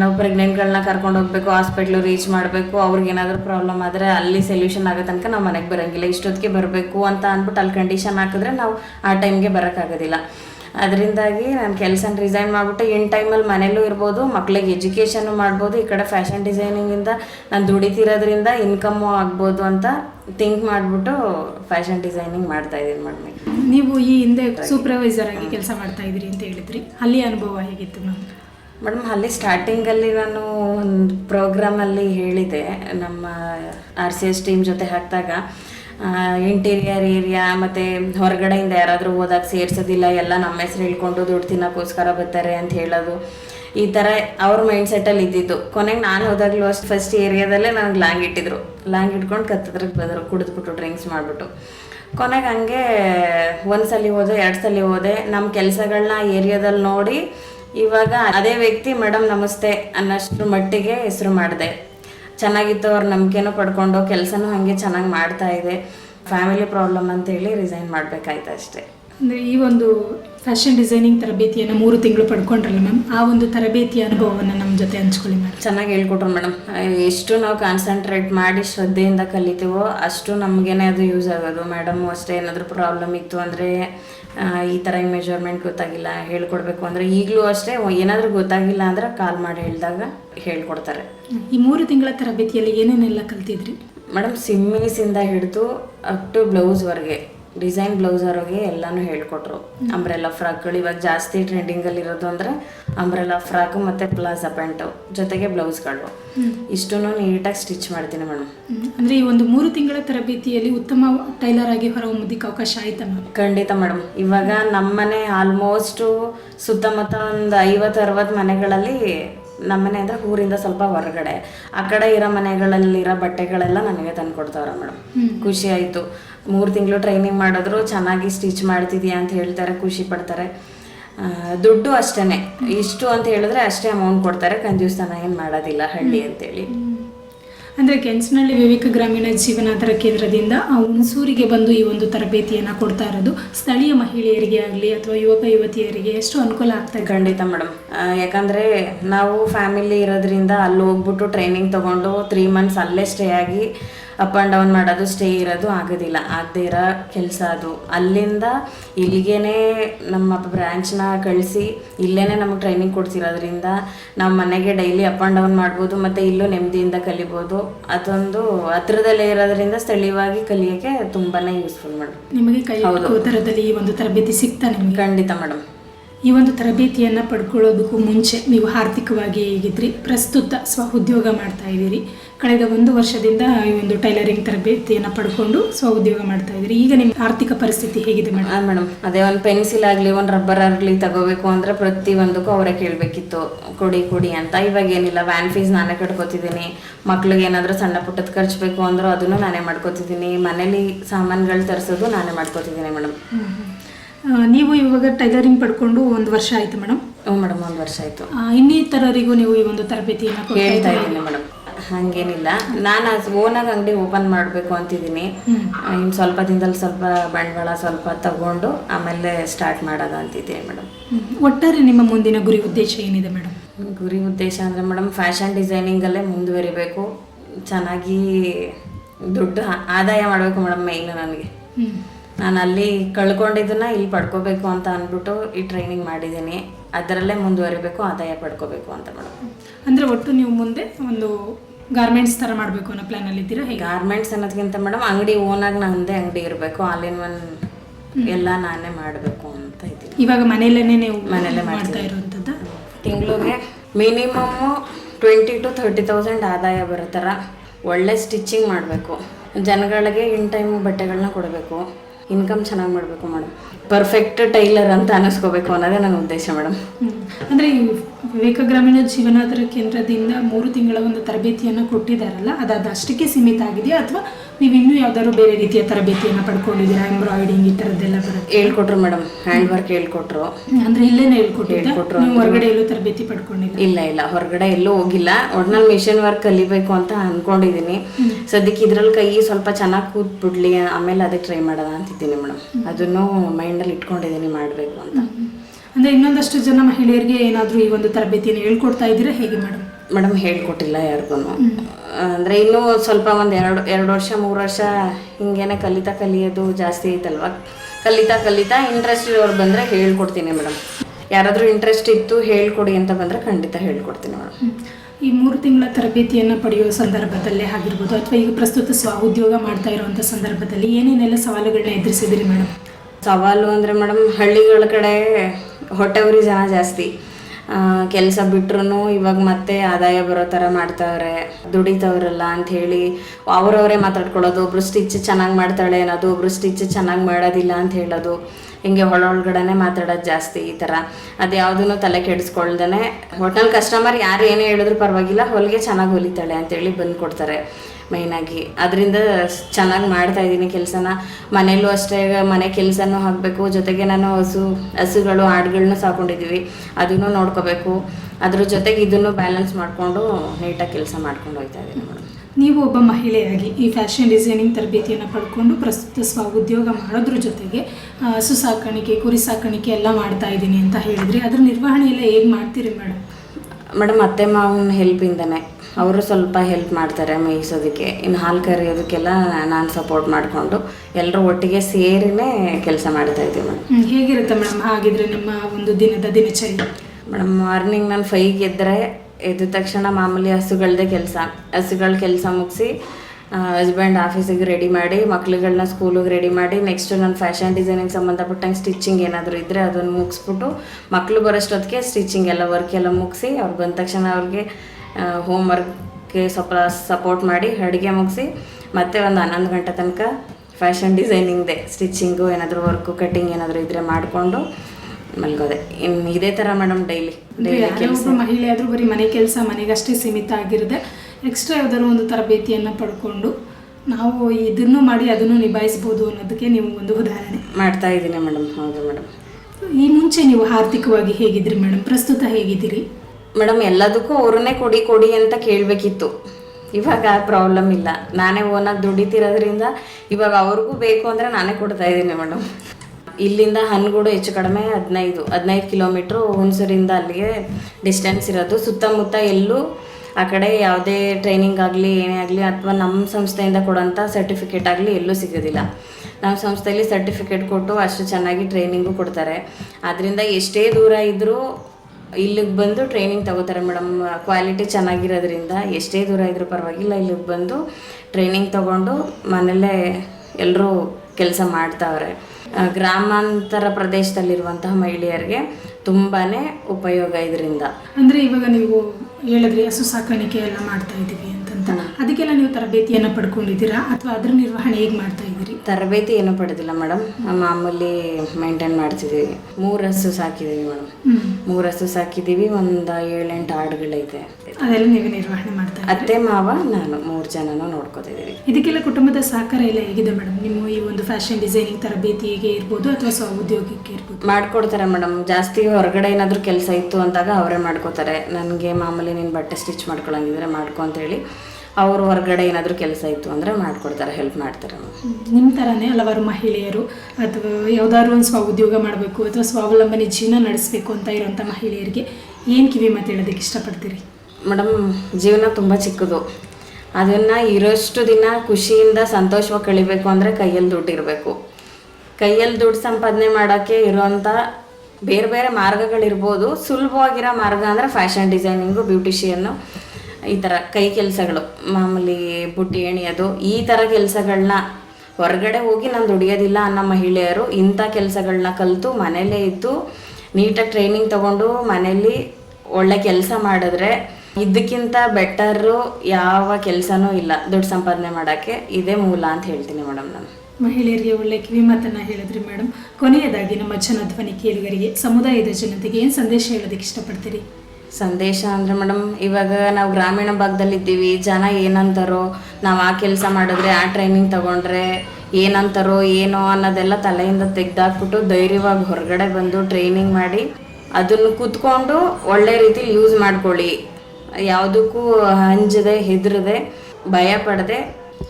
ನಾವು ಪ್ರೆಗ್ನೆಂಟ್ಗಳನ್ನ ಕರ್ಕೊಂಡು ಹೋಗ್ಬೇಕು ಹಾಸ್ಪಿಟ್ಲು ರೀಚ್ ಮಾಡಬೇಕು ಅವ್ರಿಗೆ ಏನಾದರೂ ಪ್ರಾಬ್ಲಮ್ ಆದರೆ ಅಲ್ಲಿ ಸೊಲ್ಯೂಷನ್ ಆಗೋ ತನಕ ನಾವು ಮನೆಗೆ ಬರೋಂಗಿಲ್ಲ. ಇಷ್ಟೊತ್ತಿಗೆ ಬರಬೇಕು ಅಂತ ಅಂದ್ಬಿಟ್ಟು ಅಲ್ಲಿ ಕಂಡೀಷನ್ ಹಾಕಿದ್ರೆ ನಾವು ಆ ಟೈಮ್ಗೆ ಬರೋಕ್ಕಾಗೋದಿಲ್ಲ. ಅದರಿಂದಾಗಿ ನಾನು ಕೆಲಸನ ರಿಸೈನ್ ಮಾಡಿಬಿಟ್ಟು ಇನ್ ಟೈಮಲ್ಲಿ ಮನೇಲೂ ಇರ್ಬೋದು ಮಕ್ಕಳಿಗೆ ಎಜುಕೇಷನ್ನು ಮಾಡ್ಬೋದು ಈ ಕಡೆ ಫ್ಯಾಷನ್ ಡಿಸೈನಿಂಗಿಂದ ನಾನು ದುಡಿತಿರೋದ್ರಿಂದ ಇನ್ಕಮ್ಮು ಆಗ್ಬೋದು ಅಂತ ಥಿಂಕ್ ಮಾಡಿಬಿಟ್ಟು ಫ್ಯಾಷನ್ ಡಿಸೈನಿಂಗ್ ಮಾಡ್ತಾ ಇದ್ದೀನಿ ಮೇಡಮ್ ನೀವು ಈ ಹಿಂದೆ ಸೂಪರ್ವೈಸರ್ ಆಗಿ ಕೆಲಸ ಮಾಡ್ತಾ ಇದ್ದೀರಿ ಅಂತ ಹೇಳಿದ್ರಿ. ಅಲ್ಲಿ ಅನುಭವ ಹೇಗಿತ್ತು ಮ್ಯಾಮ್? ಮೇಡಮ್ ಅಲ್ಲಿ ಸ್ಟಾರ್ಟಿಂಗಲ್ಲಿ ನಾನು ಒಂದು ಪ್ರೋಗ್ರಾಮಲ್ಲಿ ಹೇಳಿದೆ. ನಮ್ಮ ಆರ್ ಸಿ ಎಸ್ ಟೀಮ್ ಜೊತೆ ಹಾಕಿದಾಗ ಇಂಟೀರಿಯರ್ ಏರಿಯಾ ಮತ್ತು ಹೊರಗಡೆಯಿಂದ ಯಾರಾದರೂ ಹೋದಾಗ ಸೇರ್ಸೋದಿಲ್ಲ, ಎಲ್ಲ ನಮ್ಮ ಹೆಸರು ಹೇಳ್ಕೊಂಡು ದುಡ್ಡು ತಿನ್ನೋಕ್ಕೋಸ್ಕರ ಬರ್ತಾರೆ ಅಂತ ಹೇಳೋದು. ಈ ಥರ ಅವ್ರ ಮೈಂಡ್ ಸೆಟ್ಟಲ್ಲಿ ಇದ್ದಿದ್ದು. ಕೊನೆಗೆ ನಾನು ಹೋದಾಗಲೂ ಅಷ್ಟು ಫಸ್ಟ್ ಏರಿಯಾದಲ್ಲೇ ನನಗೆ ಲಾಂಗ್ ಇಟ್ಟಿದ್ರು. ಲಾಂಗ್ ಇಟ್ಕೊಂಡು ಕತ್ತದ್ರಿಗೆ ಬಂದರು, ಕುಡಿದ್ಬಿಟ್ಟು ಡ್ರಿಂಕ್ಸ್ ಮಾಡಿಬಿಟ್ಟು. ಕೊನೆಗೆ ಹಂಗೆ ಒಂದು ಸಲ ಹೋದೆ ಎರಡು ಸಲ ಹೋದೆ ನಮ್ಮ ಕೆಲಸಗಳನ್ನ ಏರಿಯಾದಲ್ಲಿ ನೋಡಿ ಇವಾಗ ಅದೇ ವ್ಯಕ್ತಿ ಮೇಡಮ್ ನಮಸ್ತೆ ಅನ್ನೋಷ್ಟ್ರ ಮಟ್ಟಿಗೆ ಹೆಸರು ಮಾಡಿದೆ. ಚೆನ್ನಾಗಿತ್ತು ಅವ್ರ ನಂಬಿಕೆನೂ ಪಡ್ಕೊಂಡು ಕೆಲಸನೂ ಹಾಗೆ ಚೆನ್ನಾಗಿ ಮಾಡ್ತಾ ಇದೆ. ಫ್ಯಾಮಿಲಿ ಪ್ರಾಬ್ಲಮ್ ಅಂತೇಳಿ ರಿಸೈನ್ ಮಾಡಬೇಕಾಯ್ತು ಅಷ್ಟೇ. ಅಂದರೆ ಈ ಒಂದು ಫ್ಯಾಷನ್ ಡಿಸೈನಿಂಗ್ ತರಬೇತಿಯನ್ನು ಮೂರು ತಿಂಗಳು ಪಡ್ಕೊಂಡ್ರಲ್ಲ ಮ್ಯಾಮ್ ಆ ಒಂದು ತರಬೇತಿಯ ಅನುಭವವನ್ನು ನಮ್ಮ ಜೊತೆ ಹಂಚ್ಕೊಳ್ಳಿ ಮ್ಯಾಮ್ ಚೆನ್ನಾಗಿ ಹೇಳ್ಕೊಟ್ರು ಮೇಡಮ್ ಎಷ್ಟು ನಾವು ಕಾನ್ಸಂಟ್ರೇಟ್ ಮಾಡಿ ಶ್ರದ್ಧೆಯಿಂದ ಕಲಿತೀವೋ ಅಷ್ಟು ನಮಗೇನೆ ಅದು ಯೂಸ್ ಆಗೋದು. ಮೇಡಮ್ ಅಷ್ಟೇ ಏನಾದರೂ ಪ್ರಾಬ್ಲಮ್ ಇತ್ತು ಅಂದರೆ ಈ ಥರ ಹಿಂಗೆ ಮೆಜರ್ಮೆಂಟ್ ಗೊತ್ತಾಗಿಲ್ಲ ಹೇಳ್ಕೊಡ್ಬೇಕು ಅಂದರೆ ಈಗಲೂ ಅಷ್ಟೇ ಏನಾದರೂ ಗೊತ್ತಾಗಿಲ್ಲ ಅಂದ್ರೆ ಕಾಲ್ ಮಾಡಿ ಹೇಳಿದಾಗ ಹೇಳ್ಕೊಡ್ತಾರೆ. ಈ ಮೂರು ತಿಂಗಳ ತರಬೇತಿಯಲ್ಲಿ ಏನೇನೆಲ್ಲ ಕಲ್ತಿದ್ರಿ? ಮೇಡಮ್ ಸಿಮ್ಮಿಸಿಂದ ಹಿಡಿದು ಅಪ್ ಟು ಬ್ಲೌಸ್ವರೆಗೆ ಡಿಸೈನ್ ಬ್ಲೌಸರ್ಗೆ ಎಲ್ಲಾನು ಹೇಳ್ಕೊಟ್ರು. ಅಂಬ್ರೆಲಾ ಫ್ರಾಕ್ಗಳು ಇವಾಗ ಜಾಸ್ತಿ ಟ್ರೆಂಡಿಂಗಲ್ಲಿ ಇರೋದು ಅಂದ್ರೆ ಅಂಬ್ರೆಲಾ ಫ್ರಾಕ್ ಮತ್ತೆ ಪ್ಲಾಜಾ ಪ್ಯಾಂಟು ಜೊತೆಗೆ ಬ್ಲೌಸ್ಗಳು ಇಷ್ಟೂ ನೀಟಾಗಿ ಸ್ಟಿಚ್ ಮಾಡ್ತೀನಿ ಮೇಡಮ್. ಅಂದ್ರೆ ಈ ಒಂದು ಮೂರು ತಿಂಗಳ ತರಬೇತಿಯಲ್ಲಿ ಉತ್ತಮ ಟೈಲರ್ ಆಗಿ ಹೊರಹೊಮ್ಮದಿಕ್ಕೆ ಅವಕಾಶ ಆಯ್ತಾ ಮ್ಯಾಮ್ ಖಂಡಿತ ಮೇಡಮ್. ಇವಾಗ ನಮ್ಮನೆ ಆಲ್ಮೋಸ್ಟು ಸುತ್ತಮುತ್ತ ಒಂದು ಐವತ್ತು ಅರವತ್ತು ಮನೆಗಳಲ್ಲಿ ನಮ್ಮನೆ ಅಂದರೆ ಊರಿಂದ ಸ್ವಲ್ಪ ಹೊರಗಡೆ. ಆ ಕಡೆ ಇರೋ ಮನೆಗಳಲ್ಲಿರೋ ಬಟ್ಟೆಗಳೆಲ್ಲ ನನಗೆ ತಂದು ಕೊಡ್ತಾವ್ರೆ ಮೇಡಮ್ ಖುಷಿ ಆಯಿತು. ಮೂರು ತಿಂಗಳು ಟ್ರೈನಿಂಗ್ ಮಾಡಿದ್ರು ಚೆನ್ನಾಗಿ ಸ್ಟಿಚ್ ಮಾಡ್ತಿದ್ಯಾ ಅಂತ ಹೇಳ್ತಾರೆ ಖುಷಿ ಪಡ್ತಾರೆ. ದುಡ್ಡು ಅಷ್ಟೇ ಇಷ್ಟು ಅಂತ ಹೇಳಿದ್ರೆ ಅಷ್ಟೇ ಅಮೌಂಟ್ ಕೊಡ್ತಾರೆ ಕಂಜೂಸ್ತನ ಏನು ಮಾಡೋದಿಲ್ಲ ಹಳ್ಳಿ ಅಂತೇಳಿ. ಅಂದರೆ ಕೆಂಚನಹಳ್ಳಿ ವಿವೇಕ ಗ್ರಾಮೀಣ ಜೀವನಾಧಾರ ಕೇಂದ್ರದಿಂದ ಹುಣಸೂರಿಗೆ ಬಂದು ಈ ಒಂದು ತರಬೇತಿಯನ್ನು ಕೊಡ್ತಾ ಇರೋದು ಸ್ಥಳೀಯ ಮಹಿಳೆಯರಿಗೆ ಆಗಲಿ ಅಥವಾ ಯುವಕ ಯುವತಿಯರಿಗೆ ಎಷ್ಟು ಅನುಕೂಲ ಆಗ್ತಾ ಇದೆ. ಖಂಡಿತ ಮೇಡಮ್ ಯಾಕಂದರೆ ನಾವು ಫ್ಯಾಮಿಲಿ ಇರೋದ್ರಿಂದ ಅಲ್ಲಿ ಹೋಗ್ಬಿಟ್ಟು ಟ್ರೈನಿಂಗ್ ತೊಗೊಂಡು ತ್ರೀ ಮಂತ್ಸ್ ಅಲ್ಲೇ ಸ್ಟೇ ಆಗಿ ಅಪ್ ಆ್ಯಂಡ್ ಡೌನ್ ಮಾಡೋದು ಸ್ಟೇ ಇರೋದು ಆಗೋದಿಲ್ಲ. ಆಗದೇ ಇರೋ ಕೆಲಸ ಅದು. ಅಲ್ಲಿಂದ ಇಲ್ಲಿಗೇ ನಮ್ಮ ಬ್ರ್ಯಾಂಚ್ನ ಕಳಿಸಿ ಇಲ್ಲೇ ನಮಗೆ ಟ್ರೈನಿಂಗ್ ಕೊಡ್ತಿರೋದ್ರಿಂದ ನಾವು ಮನೆಗೆ ಡೈಲಿ ಅಪ್ ಆ್ಯಂಡ್ ಡೌನ್ ಮಾಡ್ಬೋದು ಮತ್ತು ಇಲ್ಲೂ ನೆಮ್ಮದಿಯಿಂದ ಕಲಿಬೋದು. ಅದೊಂದು ಹತ್ರದಲ್ಲೇ ಇರೋದ್ರಿಂದ ಸ್ಥಳೀಯವಾಗಿ ಕಲಿಯೋಕ್ಕೆ ತುಂಬಾ ಯೂಸ್ಫುಲ್ ಮೇಡಮ್ ನಿಮಗೆ ಕೈ ಥರದಲ್ಲಿ ಈ ಒಂದು ತರಬೇತಿ ಸಿಗ್ತಾ ನಿಮಗೆ? ಖಂಡಿತ ಮೇಡಮ್ ಈ ಒಂದು ತರಬೇತಿಯನ್ನು ಪಡ್ಕೊಳ್ಳೋದಕ್ಕೂ ಮುಂಚೆ ನೀವು ಆರ್ಥಿಕವಾಗಿ ಹೇಗಿದ್ರಿ? ಪ್ರಸ್ತುತ ಸ್ವ ಉದ್ಯೋಗ ಮಾಡ್ತಾ ಇದ್ದೀರಿ. ಕಳೆದ ಒಂದು ವರ್ಷದಿಂದ ಈ ಒಂದು ಟೈಲರಿಂಗ್ ತರಬೇತಿಯನ್ನು ಪಡ್ಕೊಂಡು ಸ್ವ ಉದ್ಯೋಗ ಮಾಡ್ತಾ ಇದ್ದೀರಿ ಈಗ ನಿಮ್ಮ ಆರ್ಥಿಕ ಪರಿಸ್ಥಿತಿ ಹೇಗಿದೆ ಮೇಡಮ್ ಮೇಡಮ್ ಅದೇ ಒಂದು ಪೆನ್ಸಿಲ್ ಆಗಲಿ ಒಂದು ರಬ್ಬರ್ ಆಗಲಿ ತಗೋಬೇಕು ಅಂದರೆ ಪ್ರತಿ ಒಂದಕ್ಕೂ ಅವರೇ ಕೇಳಬೇಕಿತ್ತು. ಕೊಡಿ ಕೊಡಿ ಅಂತ. ಇವಾಗ ಏನಿಲ್ಲ ವ್ಯಾನ್ ಫೀಸ್ ನಾನೇ ಕಟ್ಕೋತಿದ್ದೀನಿ. ಮಕ್ಳಿಗೆ ಏನಾದರೂ ಸಣ್ಣ ಪುಟ್ಟದ ಖರ್ಚು ಬೇಕು ಅಂದರೂ ಅದನ್ನು ನಾನೇ ಮಾಡ್ಕೋತಿದ್ದೀನಿ. ಮನೇಲಿ ಸಾಮಾನುಗಳು ತರಿಸೋದು ನಾನೇ ಮಾಡ್ಕೋತಿದ್ದೀನಿ ಮೇಡಮ್ ನೀವು ಇವಾಗ ಟೈಲರಿಂಗ್ ಪಡ್ಕೊಂಡು ಒಂದು ವರ್ಷ ಆಯಿತು ಮೇಡಮ್ ಹ್ಞೂ ಮೇಡಮ್ ಒಂದು ವರ್ಷ ಆಯಿತು. ಇನ್ನಿತರರಿಗೂ ನೀವು ಈ ಒಂದು ತರಬೇತಿಯನ್ನು ಕೇಳ್ತಾ ಹೇಳ್ತಾ ಇದ್ದೀನಿ ಮೇಡಮ್ ಹಾಗೇನಿಲ್ಲ. ನಾನು ಓನಾಗಿ ಅಂಗಡಿ ಓಪನ್ ಮಾಡಬೇಕು ಅಂತಿದ್ದೀನಿ. ಇನ್ನು ಸ್ವಲ್ಪ ದಿನದಲ್ಲಿ ಸ್ವಲ್ಪ ಬಂಡವಾಳ ಸ್ವಲ್ಪ ತಗೊಂಡು ಆಮೇಲೆ ಸ್ಟಾರ್ಟ್ ಮಾಡೋದು ಅಂತಿದ್ದೀನಿ ಮೇಡಮ್. ಒಟ್ಟಾರೆ ನಿಮ್ಮ ಮುಂದಿನ ಗುರಿ ಉದ್ದೇಶ ಏನಿದೆ ಮೇಡಮ್ ಗುರಿ ಉದ್ದೇಶ ಅಂದರೆ ಮೇಡಮ್ ಫ್ಯಾಷನ್ ಡಿಸೈನಿಂಗಲ್ಲೇ ಮುಂದುವರಿಬೇಕು. ಚೆನ್ನಾಗಿ ದುಡ್ಡು ಆದಾಯ ಮಾಡಬೇಕು ಮೇಡಮ್ ಮೇಯ್ನು ನನಗೆ. ನಾನು ಅಲ್ಲಿ ಕಳ್ಕೊಂಡಿದ್ದನ್ನ ಇಲ್ಲಿ ಪಡ್ಕೋಬೇಕು ಅಂತ ಅಂದ್ಬಿಟ್ಟು ಈ ಟ್ರೈನಿಂಗ್ ಮಾಡಿದ್ದೀನಿ. ಅದರಲ್ಲೇ ಮುಂದುವರಿಬೇಕು ಆದಾಯ ಪಡ್ಕೋಬೇಕು ಅಂತ ಮೇಡಮ್ ಅಂದರೆ ಒಟ್ಟು ನೀವು ಮುಂದೆ ಒಂದು ಗಾರ್ಮೆಂಟ್ಸ್ ಥರ ಮಾಡಬೇಕು ಅನ್ನೋ ಪ್ಲ್ಯಾನಲ್ಲಿ ಇದ್ದೀರಾ ಹೇಗೆ? ಗಾರ್ಮೆಂಟ್ಸ್ ಅನ್ನೋದಕ್ಕಿಂತ ಮೇಡಮ್ ಅಂಗಡಿ ಓನಾಗಿ ನಂದೇ ಅಂಗಡಿ ಇರಬೇಕು. ಆಲ್ ಇನ್ ಒನ್ ಎಲ್ಲ ನಾನೇ ಮಾಡಬೇಕು ಅಂತ ಇದ್ದೀನಿ. ಇವಾಗ ಮನೆಯಲ್ಲೇ ನೀವು ಮನೆಯಲ್ಲೇ ಮಾಡ್ತಾ. ಇರುವಂಥದ್ದು? ತಿಂಗಳಿಗೆ minimum twenty to thirty thousand ಆದಾಯ ಬರೋ ಥರ ಒಳ್ಳೆ ಸ್ಟಿಚಿಂಗ್ ಮಾಡಬೇಕು. ಜನಗಳಿಗೆ ಇನ್ ಟೈಮ್ ಬಟ್ಟೆಗಳನ್ನ ಕೊಡಬೇಕು. ಇನ್ಕಮ್ ಚೆನ್ನಾಗಿ ಮಾಡಬೇಕು ಮೇಡಮ್. ಪರ್ಫೆಕ್ಟ್ ಟೈಲರ್ ಅಂತ ಅನ್ನಿಸ್ಕೋಬೇಕು ಅನ್ನೋದೇ ನನ್ನ ಉದ್ದೇಶ ಮೇಡಮ್. ಅಂದರೆ ಈ ವಿವೇಕ ಗ್ರಾಮೀಣ ಜೀವನಾಧಾರ ಕೇಂದ್ರದಿಂದ ಮೂರು ತಿಂಗಳ ಒಂದು ತರಬೇತಿಯನ್ನು ಕೊಟ್ಟಿದ್ದಾರಲ್ಲ ಅದಾದ ಅಷ್ಟಕ್ಕೆ ಸೀಮಿತ ಆಗಿದೆಯಾ ಅಥವಾ ನೀವು ಇನ್ನೂ ಯಾವ್ದಾದ್ರು ಬೇರೆ ರೀತಿಯ ತರಬೇತಿಯನ್ನು ಪಡ್ಕೊಂಡಿದ್ದೀರಾ? ಎಂಬ್ರಾಯ್ಡಿಂಗ್ ಈ ಥರದ್ದೆಲ್ಲ ಬರುತ್ತೆ. ಹೇಳ್ಕೊಟ್ರು ಮೇಡಮ್ ಹ್ಯಾಂಡ್ ವರ್ಕ್ ಹೇಳ್ಕೊಟ್ರು ಅಂದ್ರೆ ಇಲ್ಲೇನೆ ಹೇಳ್ಕೊಟ್ಟು ನೀವು ಹೊರಗಡೆ ಎಲ್ಲೂ ತರಬೇತಿ ಪಡ್ಕೊಂಡಿಲ್ಲ? ಇಲ್ಲ ಇಲ್ಲ. ಹೊರಗಡೆ ಎಲ್ಲೂ ಹೋಗಿಲ್ಲ. ಒಟ್ನಲ್ಲಿ ಮಿಷನ್ ವರ್ಕ್ ಕಲಿಬೇಕು ಅಂತ ಅನ್ಕೊಂಡಿದ್ದೀನಿ ಸದ್ಯಕ್ಕೆ ಇದ್ರಲ್ಲಿ ಕೈ ಸ್ವಲ್ಪ ಚೆನ್ನಾಗಿ ಕೂತ್ಬಿಡ್ಲಿ ಆಮೇಲೆ ಅದಕ್ಕೆ ಟ್ರೈ ಮಾಡೋಣ ಅಂತಿದ್ದೀನಿ ಮೇಡಮ್ ಅದನ್ನು ಮೈಂಡಲ್ಲಿ ಇಟ್ಕೊಂಡಿದ್ದೀನಿ ಮಾಡಬೇಕು ಅಂತ. ಅಂದ್ರೆ ಇನ್ನೊಂದಷ್ಟು ಜನ ಮಹಿಳೆಯರಿಗೆ ಏನಾದರೂ ಈ ಒಂದು ತರಬೇತಿಯನ್ನು ಹೇಳ್ಕೊಡ್ತಾ ಇದ್ದೀರಾ? ಹೇಗೆ ಮೇಡಮ್ ಮೇಡಮ್ ಹೇಳ್ಕೊಟ್ಟಿಲ್ಲ ಯಾರಿಗೂ ಅಂದರೆ ಇನ್ನೂ ಸ್ವಲ್ಪ ಒಂದು ಎರಡು ಎರಡು ವರ್ಷ ಮೂರು ವರ್ಷ ಹಿಂಗೇನೆ ಕಲಿತಾ ಕಲಿಯೋದು ಜಾಸ್ತಿ ಐತಲ್ವ? ಕಲಿತಾ ಕಲಿತಾ ಇಂಟ್ರೆಸ್ಟ್ ಇರೋರು ಬಂದರೆ ಹೇಳ್ಕೊಡ್ತೀನಿ ಮೇಡಮ್ ಯಾರಾದರೂ ಇಂಟ್ರೆಸ್ಟ್ ಇತ್ತು ಹೇಳ್ಕೊಡಿ ಅಂತ ಬಂದರೆ ಖಂಡಿತ ಹೇಳ್ಕೊಡ್ತೀನಿ ಮೇಡಮ್ ಈ ಮೂರು ತಿಂಗಳ ತರಬೇತಿಯನ್ನು ಪಡೆಯುವ ಸಂದರ್ಭದಲ್ಲೇ ಆಗಿರ್ಬೋದು ಅಥವಾ ಈಗ ಪ್ರಸ್ತುತ ಸ್ವ ಉದ್ಯೋಗ ಮಾಡ್ತಾ ಇರುವಂಥ ಸಂದರ್ಭದಲ್ಲಿ ಏನೇನೆಲ್ಲ ಸವಾಲುಗಳನ್ನ ಎದುರಿಸಿದಿರಿ ಮೇಡಮ್ ಸವಾಲು ಅಂದರೆ ಮೇಡಮ್ ಹಳ್ಳಿಗಳ ಕಡೆ ಹೊಟ್ಟೆ ಉರಿ ಜನ ಜಾಸ್ತಿ. ಕೆಲಸ ಬಿಟ್ರು ಇವಾಗ ಮತ್ತೆ ಆದಾಯ ಬರೋ ಥರ ಮಾಡ್ತಾವ್ರೆ. ದುಡಿತವ್ರಲ್ಲ ಹೇಳಿ ಅವರವರೇ ಮಾತಾಡ್ಕೊಳ್ಳೋದು, ಒಬ್ರು ಸ್ಟಿಚ್ ಚೆನ್ನಾಗಿ ಮಾಡ್ತಾಳೆ ಅನ್ನೋದು, ಒಬ್ರು ಸ್ಟಿಚ್ ಚೆನ್ನಾಗಿ ಮಾಡೋದಿಲ್ಲ ಅಂತ ಹೇಳೋದು. ಹಿಂಗೆ ಒಳ ಒಳಗಡೆನೆ ಮಾತಾಡೋದು ಜಾಸ್ತಿ ಈ ಥರ. ಅದು ಯಾವುದನ್ನು ತಲೆ ಕೆಡಿಸ್ಕೊಳ್ದೇ ಹೋಟೆಲ್ ಕಸ್ಟಮರ್ ಯಾರು ಏನೇ ಹೇಳಿದ್ರು ಪರವಾಗಿಲ್ಲ, ಹೊಲಿಗೆ ಚೆನ್ನಾಗಿ ಹೊಲಿತಾಳೆ ಅಂತೇಳಿ ಬಂದು ಕೊಡ್ತಾರೆ ಮೈನಾಗಿ ಅದರಿಂದ ಚೆನ್ನಾಗಿ ಮಾಡ್ತಾ ಇದ್ದೀನಿ ಕೆಲಸನ. ಮನೇಲೂ ಅಷ್ಟೇ, ಮನೆ ಕೆಲಸನೂ ಹಾಕಬೇಕು. ಜೊತೆಗೆ ನಾನು ಹಸು, ಹಸುಗಳು ಆಡುಗಳನ್ನ ಸಾಕೊಂಡಿದ್ದೀವಿ. ಅದನ್ನು ನೋಡ್ಕೋಬೇಕು. ಅದ್ರ ಜೊತೆಗೆ ಇದನ್ನು ಬ್ಯಾಲೆನ್ಸ್ ಮಾಡಿಕೊಂಡು ನೀಟಾಗಿ ಕೆಲಸ ಮಾಡ್ಕೊಂಡು ಹೋಗ್ತಾ ಇದ್ದೀನಿ ನೀವು ಒಬ್ಬ ಮಹಿಳೆಯಾಗಿ ಈ ಫ್ಯಾಷನ್ ಡಿಸೈನಿಂಗ್ ತರಬೇತಿಯನ್ನು ಪಡ್ಕೊಂಡು ಪ್ರಸ್ತುತ ಸ್ವ ಉದ್ಯೋಗ ಮಾಡೋದ್ರ ಜೊತೆಗೆ ಹಸು ಸಾಕಾಣಿಕೆ ಕುರಿ ಸಾಕಾಣಿಕೆ ಎಲ್ಲ ಮಾಡ್ತಾ ಇದ್ದೀನಿ ಅಂತ ಹೇಳಿದ್ರಿ. ಅದ್ರ ನಿರ್ವಹಣೆ ಎಲ್ಲ ಹೇಗೆ ಮಾಡ್ತೀರಿ ಮೇಡಮ್ ಮೇಡಮ್ ಅತ್ತೆ ಮಾವನ ಹೆಲ್ಪಿಂದನೇ. ಅವರು ಸ್ವಲ್ಪ ಹೆಲ್ಪ್ ಮಾಡ್ತಾರೆ ಮೇಯಿಸೋದಕ್ಕೆ. ಇನ್ನು ಹಾಲು ಕರೆಯೋದಕ್ಕೆಲ್ಲ ನಾನು ಸಪೋರ್ಟ್ ಮಾಡಿಕೊಂಡು ಎಲ್ಲರೂ ಒಟ್ಟಿಗೆ ಸೇರಿನೇ ಕೆಲಸ ಮಾಡ್ತಾ ಇದ್ದೀವಿ ಮೇಡಮ್ ಹೇಗಿರುತ್ತೆ ಮೇಡಮ್ ಹಾಗಿದ್ರೆ ನಿಮ್ಮ ಒಂದು ದಿನದ ದಿನಚರಿ? ಮೇಡಮ್ ಮಾರ್ನಿಂಗ್ ನಾನು ಫೈವ್ಗೆ ಎದ್ದರೆ ಎದ್ದ ತಕ್ಷಣ ಮಾಮೂಲಿ ಹಸುಗಳದೇ ಕೆಲಸ. ಹಸುಗಳ ಕೆಲಸ ಮುಗಿಸಿ ಹಸ್ಬೆಂಡ್ ಆಫೀಸಿಗೆ ರೆಡಿ ಮಾಡಿ ಮಕ್ಳುಗಳನ್ನ ಸ್ಕೂಲಿಗೆ ರೆಡಿ ಮಾಡಿ ನೆಕ್ಸ್ಟ್ ನನ್ನ ಫ್ಯಾಷನ್ ಡಿಸೈನಿಂಗ್ ಸಂಬಂಧಪಟ್ಟಂಗೆ ಸ್ಟಿಚಿಂಗ್ ಏನಾದರೂ ಇದ್ದರೆ ಅದನ್ನು ಮುಗಿಸ್ಬಿಟ್ಟು ಮಕ್ಕಳು ಬರೋಷ್ಟೊತ್ತಿಗೆ ಸ್ಟಿಚಿಂಗ್ ಎಲ್ಲ ವರ್ಕ್ ಎಲ್ಲ ಮುಗಿಸಿ, ಅವ್ರು ಬಂದ ತಕ್ಷಣ ಅವ್ರಿಗೆ ಹೋಮ್ ವರ್ಕ್ಗೆ ಸ್ವಲ್ಪ ಸಪೋರ್ಟ್ ಮಾಡಿ ಅಡುಗೆ ಮುಗಿಸಿ, ಮತ್ತೆ ಒಂದು ಹನ್ನೊಂದು ಗಂಟೆ ತನಕ ಫ್ಯಾಷನ್ ಡಿಸೈನಿಂಗ್ದೆ ಸ್ಟಿಚಿಂಗು ಏನಾದರೂ ವರ್ಕು ಕಟ್ಟಿಂಗ್ ಏನಾದರೂ ಇದ್ದರೆ ಮಾಡಿಕೊಂಡು ಮಲ್ಗೋದೆ. ಇನ್ನು ಇದೇ ತರ ಮೇಡಮ್ ಡೈಲಿ ಕೆಲಸ. ಮಹಿಳೆ ಆದರೂ ಬರೀ ಮನೆ ಕೆಲಸ ಮನೆಗಷ್ಟೇ ಸೀಮಿತ ಆಗಿರದೆ ಎಕ್ಸ್ಟ್ರಾ ಯಾವ್ದಾರು ಒಂದು ತರಬೇತಿಯನ್ನ ಪಡ್ಕೊಂಡು ನಾವು ಇದನ್ನು ಮಾಡಿ ಅದನ್ನು ನಿಭಾಯಿಸ್ಬೋದು ಅನ್ನೋದಕ್ಕೆ ನೀವು ಒಂದು ಉದಾಹರಣೆ. ಮಾಡ್ತಾ ಇದ್ದೀನಿ ಮೇಡಮ್ ಹೌದು ಮೇಡಮ್. ಈ ಮುಂಚೆ ನೀವು ಆರ್ಥಿಕವಾಗಿ ಹೇಗಿದ್ರಿ ಮೇಡಮ್? ಪ್ರಸ್ತುತ ಹೇಗಿದ್ದೀರಿ? ಮೇಡಮ್ ಎಲ್ಲದಕ್ಕೂ ಅವ್ರನ್ನೇ ಕೊಡಿ ಕೊಡಿ ಅಂತ ಕೇಳಬೇಕಿತ್ತು. ಇವಾಗ ಪ್ರಾಬ್ಲಮ್ ಇಲ್ಲ. ನಾನೇ ಓನಾಗಿ ದುಡಿತಿರೋದ್ರಿಂದ ಇವಾಗ ಅವ್ರಿಗೂ ಬೇಕು ಅಂದರೆ ನಾನೇ ಕೊಡ್ತಾ ಇದ್ದೀನಿ ಮೇಡಮ್. ಇಲ್ಲಿಂದ ಹನ್ಗೂಡು ಹೆಚ್ಚು ಕಡಿಮೆ ಹದಿನೈದು ಹದಿನೈದು ಕಿಲೋಮೀಟ್ರು ಹುಣಸೂರಿಂದ ಅಲ್ಲಿಗೆ ಡಿಸ್ಟೆನ್ಸ್ ಇರೋದು. ಸುತ್ತಮುತ್ತ ಎಲ್ಲೂ ಆ ಕಡೆ ಯಾವುದೇ ಟ್ರೈನಿಂಗ್ ಆಗಲಿ, ಏನೇ ಆಗಲಿ, ಅಥವಾ ನಮ್ಮ ಸಂಸ್ಥೆಯಿಂದ ಕೊಡೋಂಥ ಸರ್ಟಿಫಿಕೇಟ್ ಆಗಲಿ ಎಲ್ಲೂ ಸಿಗೋದಿಲ್ಲ. ನಮ್ಮ ಸಂಸ್ಥೆಯಲ್ಲಿ ಸರ್ಟಿಫಿಕೇಟ್ ಕೊಟ್ಟು ಅಷ್ಟು ಚೆನ್ನಾಗಿ ಟ್ರೈನಿಂಗು ಕೊಡ್ತಾರೆ. ಆದ್ದರಿಂದ ಎಷ್ಟೇ ದೂರ ಇದ್ದರೂ ಇಲ್ಲಿಗೆ ಬಂದು ಟ್ರೈನಿಂಗ್ ತಗೋತಾರೆ ಮೇಡಮ್. ಕ್ವಾಲಿಟಿ ಚೆನ್ನಾಗಿರೋದ್ರಿಂದ ಎಷ್ಟೇ ದೂರ ಇದ್ದರೂ ಪರವಾಗಿಲ್ಲ, ಇಲ್ಲಿಗೆ ಬಂದು ಟ್ರೈನಿಂಗ್ ತಗೊಂಡು ಮನೇಲೇ ಎಲ್ಲರೂ ಕೆಲಸ ಮಾಡ್ತಾವ್ರೆ. ಗ್ರಾಮಾಂತರ ಪ್ರದೇಶದಲ್ಲಿರುವಂತಹ ಮಹಿಳೆಯರಿಗೆ ತುಂಬಾ ಉಪಯೋಗ ಇದರಿಂದ. ಅಂದ್ರೆ ಇವಾಗ ನೀವು ಹೇಳಿದ್ರಿ ಹಸು ಸಾಕಾಣಿಕೆ ಎಲ್ಲ ಮಾಡ್ತಾ ಇದ್ದೀವಿ ಅಂತಂತ. ಅದಕ್ಕೆಲ್ಲ ನೀವು ತರಬೇತಿಯನ್ನು ಪಡ್ಕೊಂಡಿದ್ದೀರಾ? ಅಥವಾ ಅದ್ರ ನಿರ್ವಹಣೆ ಹೇಗೆ ಮಾಡ್ತಾ ಇದ್ದೀರಿ? ತರಬೇತಿ ಏನೂ ಪಡೆದಿಲ್ಲ ಮೇಡಮ್. ಮಾಮೂಲಿ ಮೇಂಟೈನ್ ಮಾಡ್ತಿದ್ದೀವಿ. ಮೂರು ಹಸು ಸಾಕಿದ್ದೀವಿ ಮೇಡಮ್. ಮೂರು ಹಸು ಸಾಕಿದ್ದೀವಿ ಒಂದು ಏಳೆಂಟು ಆಡುಗಳೈತೆ. ಅದೆಲ್ಲ ನೀವು ನಿರ್ವಹಣೆ ಮಾಡ್ತಾ ಅತ್ತೆ ಮಾವ ನಾನು ಮೂರು ಜನನ ನೋಡ್ಕೋತಿದ್ದೀವಿ. ಇದಕ್ಕೆಲ್ಲ ಕುಟುಂಬದ ಸಹಕಾರ ಎಲ್ಲ ಹೇಗಿದೆ ಮೇಡಮ್? ನಿಮ್ಮ ಈ ಒಂದು ಫ್ಯಾಷನ್ ಡಿಸೈನಿಂಗ್ ತರಬೇತಿಗೆ ಇರ್ಬೋದು ಅಥವಾ ಸ್ವ ಉದ್ಯೋಗಕ್ಕೆ ಇರ್ಬೋದು? ಮಾಡ್ಕೊಡ್ತಾರೆ ಮೇಡಮ್. ಜಾಸ್ತಿ ಹೊರಗಡೆ ಏನಾದರೂ ಕೆಲಸ ಇತ್ತು ಅಂದಾಗ ಅವರೇ ಮಾಡ್ಕೋತಾರೆ. ನನಗೆ ಮಾಮೂಲಿ ನೀನು ಬಟ್ಟೆ ಸ್ಟಿಚ್ ಮಾಡ್ಕೊಳಂಗಿದ್ರೆ ಮಾಡ್ಕೊ ಅಂತೇಳಿ ಅವರು ಹೊರಗಡೆ ಏನಾದರೂ ಕೆಲಸ ಇತ್ತು ಅಂದರೆ ಮಾಡಿಕೊಡ್ತಾರೆ ಹೆಲ್ಪ್ ಮಾಡ್ತಾರೆ. ನಿಮ್ಮ ಥರನೇ ಹಲವಾರು ಮಹಿಳೆಯರು ಅಥವಾ ಯಾವುದಾದ್ರು ಒಂದು ಸ್ವ ಉದ್ಯೋಗ ಮಾಡಬೇಕು ಅಥವಾ ಸ್ವಾವಲಂಬನೆ ಜೀವನ ನಡೆಸಬೇಕು ಅಂತ ಇರೋಂಥ ಮಹಿಳೆಯರಿಗೆ ಏನು ಕಿವಿ ಮಾತು ಹೇಳೋದಕ್ಕೆ ಇಷ್ಟಪಡ್ತೀರಿ? ಮೇಡಮ್ ಜೀವನ ತುಂಬ ಚಿಕ್ಕದು. ಅದನ್ನು ಇರೋಷ್ಟು ದಿನ ಖುಷಿಯಿಂದ ಸಂತೋಷವಾಗಿ ಕಳಿಬೇಕು ಅಂದರೆ ಕೈಯಲ್ಲಿ ದುಡ್ಡು ಇರಬೇಕು. ಕೈಯಲ್ಲಿ ದುಡ್ಡು ಸಂಪಾದನೆ ಮಾಡೋಕ್ಕೆ ಇರುವಂಥ ಬೇರೆ ಬೇರೆ ಮಾರ್ಗಗಳಿರ್ಬೋದು. ಸುಲಭವಾಗಿರೋ ಮಾರ್ಗ ಅಂದರೆ ಫ್ಯಾಷನ್ ಡಿಸೈನಿಂಗು ಬ್ಯೂಟಿಷಿಯನ್ನು ಈ ಥರ ಕೈ ಕೆಲಸಗಳು, ಮಾಮೂಲಿ ಬುಟ್ಟಿ ಎಣಿಯೋದು ಈ ಥರ ಕೆಲಸಗಳನ್ನ ಹೊರಗಡೆ ಹೋಗಿ ನಾನು ದುಡಿಯೋದಿಲ್ಲ ಅನ್ನೋ ಮಹಿಳೆಯರು ಇಂಥ ಕೆಲಸಗಳನ್ನ ಕಲಿತು ಮನೇಲೇ ಇದ್ದು ನೀಟಾಗಿ ಟ್ರೈನಿಂಗ್ ತಗೊಂಡು ಮನೇಲಿ ಒಳ್ಳೆ ಕೆಲಸ ಮಾಡಿದ್ರೆ ಇದಕ್ಕಿಂತ ಬೆಟರು ಯಾವ ಕೆಲಸನೂ ಇಲ್ಲ ದುಡ್ಡು ಸಂಪಾದನೆ ಮಾಡೋಕ್ಕೆ. ಇದೇ ಮೂಲ ಅಂತ ಹೇಳ್ತೀನಿ ಮೇಡಮ್ ನಾನು. ಮಹಿಳೆಯರಿಗೆ ಒಳ್ಳೆ ಕಿವಿ ಮಾತನ್ನ ಹೇಳಿದ್ರಿ ಮೇಡಮ್. ಕೊನೆಯದಾಗಿ ನಮ್ಮ ಜನಧ್ವನಿ ಕೇಳುಗರಿಗೆ, ಸಮುದಾಯದ ಜನತೆಗೆ ಏನು ಸಂದೇಶ ಹೇಳೋದಕ್ಕೆ ಇಷ್ಟಪಡ್ತೀರಿ? ಸಂದೇಶ ಅಂದರೆ ಮೇಡಮ್, ಇವಾಗ ನಾವು ಗ್ರಾಮೀಣ ಭಾಗದಲ್ಲಿ ಇದ್ದೀವಿ ಜನ ಏನಂತಾರೋ ನಾವು ಆ ಕೆಲಸ ಮಾಡಿದ್ರೆ, ಆ ಟ್ರೈನಿಂಗ್ ತಗೊಂಡ್ರೆ ಏನಂತಾರೋ ಏನೋ ಅನ್ನೋದೆಲ್ಲ ತಲೆಯಿಂದ ತೆಗ್ದಾಕ್ಬಿಟ್ಟು ಧೈರ್ಯವಾಗಿ ಹೊರಗಡೆ ಬಂದು ಟ್ರೈನಿಂಗ್ ಮಾಡಿ ಅದನ್ನು ಕೂತ್ಕೊಂಡು ಒಳ್ಳೆ ರೀತಿ ಯೂಸ್ ಮಾಡ್ಕೊಳ್ಳಿ. ಯಾವುದಕ್ಕೂ ಹಂಜದೆ, ಹೆದರದೆ, ಭಯ ಪಡದೆ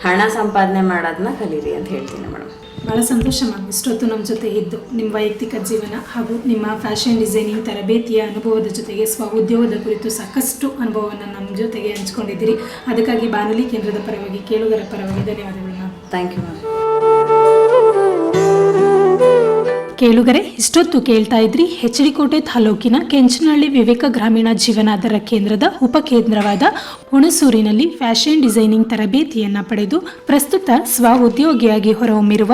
ಹಣ ಸಂಪಾದನೆ ಮಾಡೋದನ್ನ ಕಲೀರಿ ಅಂತ ಹೇಳ್ತೀನಿ ಮೇಡಮ್. ಭಾಳ ಸಂತೋಷ ಮ್ಯಾಮ್ ಇಷ್ಟೊತ್ತು ನಮ್ಮ ಜೊತೆ ಇದ್ದು, ನಿಮ್ಮ ವೈಯಕ್ತಿಕ ಜೀವನ ಹಾಗೂ ನಿಮ್ಮ ಫ್ಯಾಷನ್ ಡಿಸೈನಿಂಗ್ ತರಬೇತಿಯ ಅನುಭವದ ಜೊತೆಗೆ ಸ್ವ ಉದ್ಯೋಗದ ಕುರಿತು ಸಾಕಷ್ಟು ಅನುಭವವನ್ನು ನಮ್ಮ ಜೊತೆಗೆ ಹಂಚ್ಕೊಂಡಿದ್ದೀರಿ. ಅದಕ್ಕಾಗಿ ಬಾನುಲಿ ಕೇಂದ್ರದ ಪರವಾಗಿ, ಕೇಳುಗರ ಪರವಾಗಿ ಧನ್ಯವಾದಗಳು. ಮ್ಯಾಮ್ ಥ್ಯಾಂಕ್ ಯು ಮ್ಯಾಮ್ ಕೇಳುಗರೆ, ಇಷ್ಟೊತ್ತು ಕೇಳ್ತಾ ಇದ್ರಿ ಎಚ್ ಡಿ ಕೋಟೆ ತಾಲೂಕಿನ ಕೆಂಚನಹಳ್ಳಿ ವಿವೇಕ ಗ್ರಾಮೀಣ ಜೀವನಾಧಾರ ಕೇಂದ್ರದ ಉಪಕೇಂದ್ರವಾದ ಹುಣಸೂರಿನಲ್ಲಿ ಫ್ಯಾಷನ್ ಡಿಸೈನಿಂಗ್ ತರಬೇತಿಯನ್ನ ಪಡೆದು ಪ್ರಸ್ತುತ ಸ್ವ ಉದ್ಯೋಗಿಯಾಗಿ ಹೊರಹೊಮ್ಮಿರುವ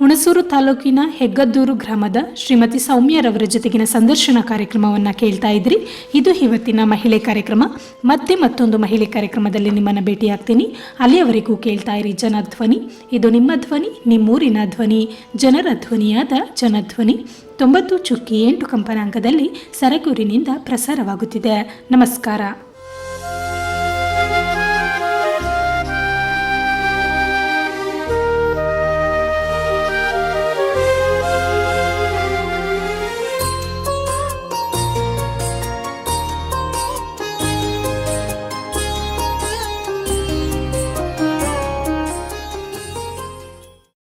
ಹುಣಸೂರು ತಾಲೂಕಿನ ಹೆಗ್ಗದ್ದೂರು ಗ್ರಾಮದ ಶ್ರೀಮತಿ ಸೌಮ್ಯರವರ ಜೊತೆಗಿನ ಸಂದರ್ಶನ ಕಾರ್ಯಕ್ರಮವನ್ನು ಕೇಳ್ತಾ ಇದ್ರಿ. ಇದು ಇವತ್ತಿನ ಮಹಿಳೆ ಕಾರ್ಯಕ್ರಮ. ಮತ್ತೆ ಮತ್ತೊಂದು ಮಹಿಳೆ ಕಾರ್ಯಕ್ರಮದಲ್ಲಿ ನಿಮ್ಮನ್ನು ಭೇಟಿಯಾಗ್ತೀನಿ. ಅಲ್ಲಿಯವರೆಗೂ ಕೇಳ್ತಾ ಇರಿ ಜನಧ್ವನಿ. ಇದು ನಿಮ್ಮ ಧ್ವನಿ, ನಿಮ್ಮೂರಿನ ಧ್ವನಿ, ಜನರ ಧ್ವನಿಯಾದ ಜನಧ್ವನಿ. ತೊಂಬತ್ತು ಚುಕ್ಕಿ ಎಂಟು ಕಂಪನಾಂಕದಲ್ಲಿ ಸರಗೂರಿನಿಂದ ಪ್ರಸಾರವಾಗುತ್ತಿದೆ. ನಮಸ್ಕಾರ.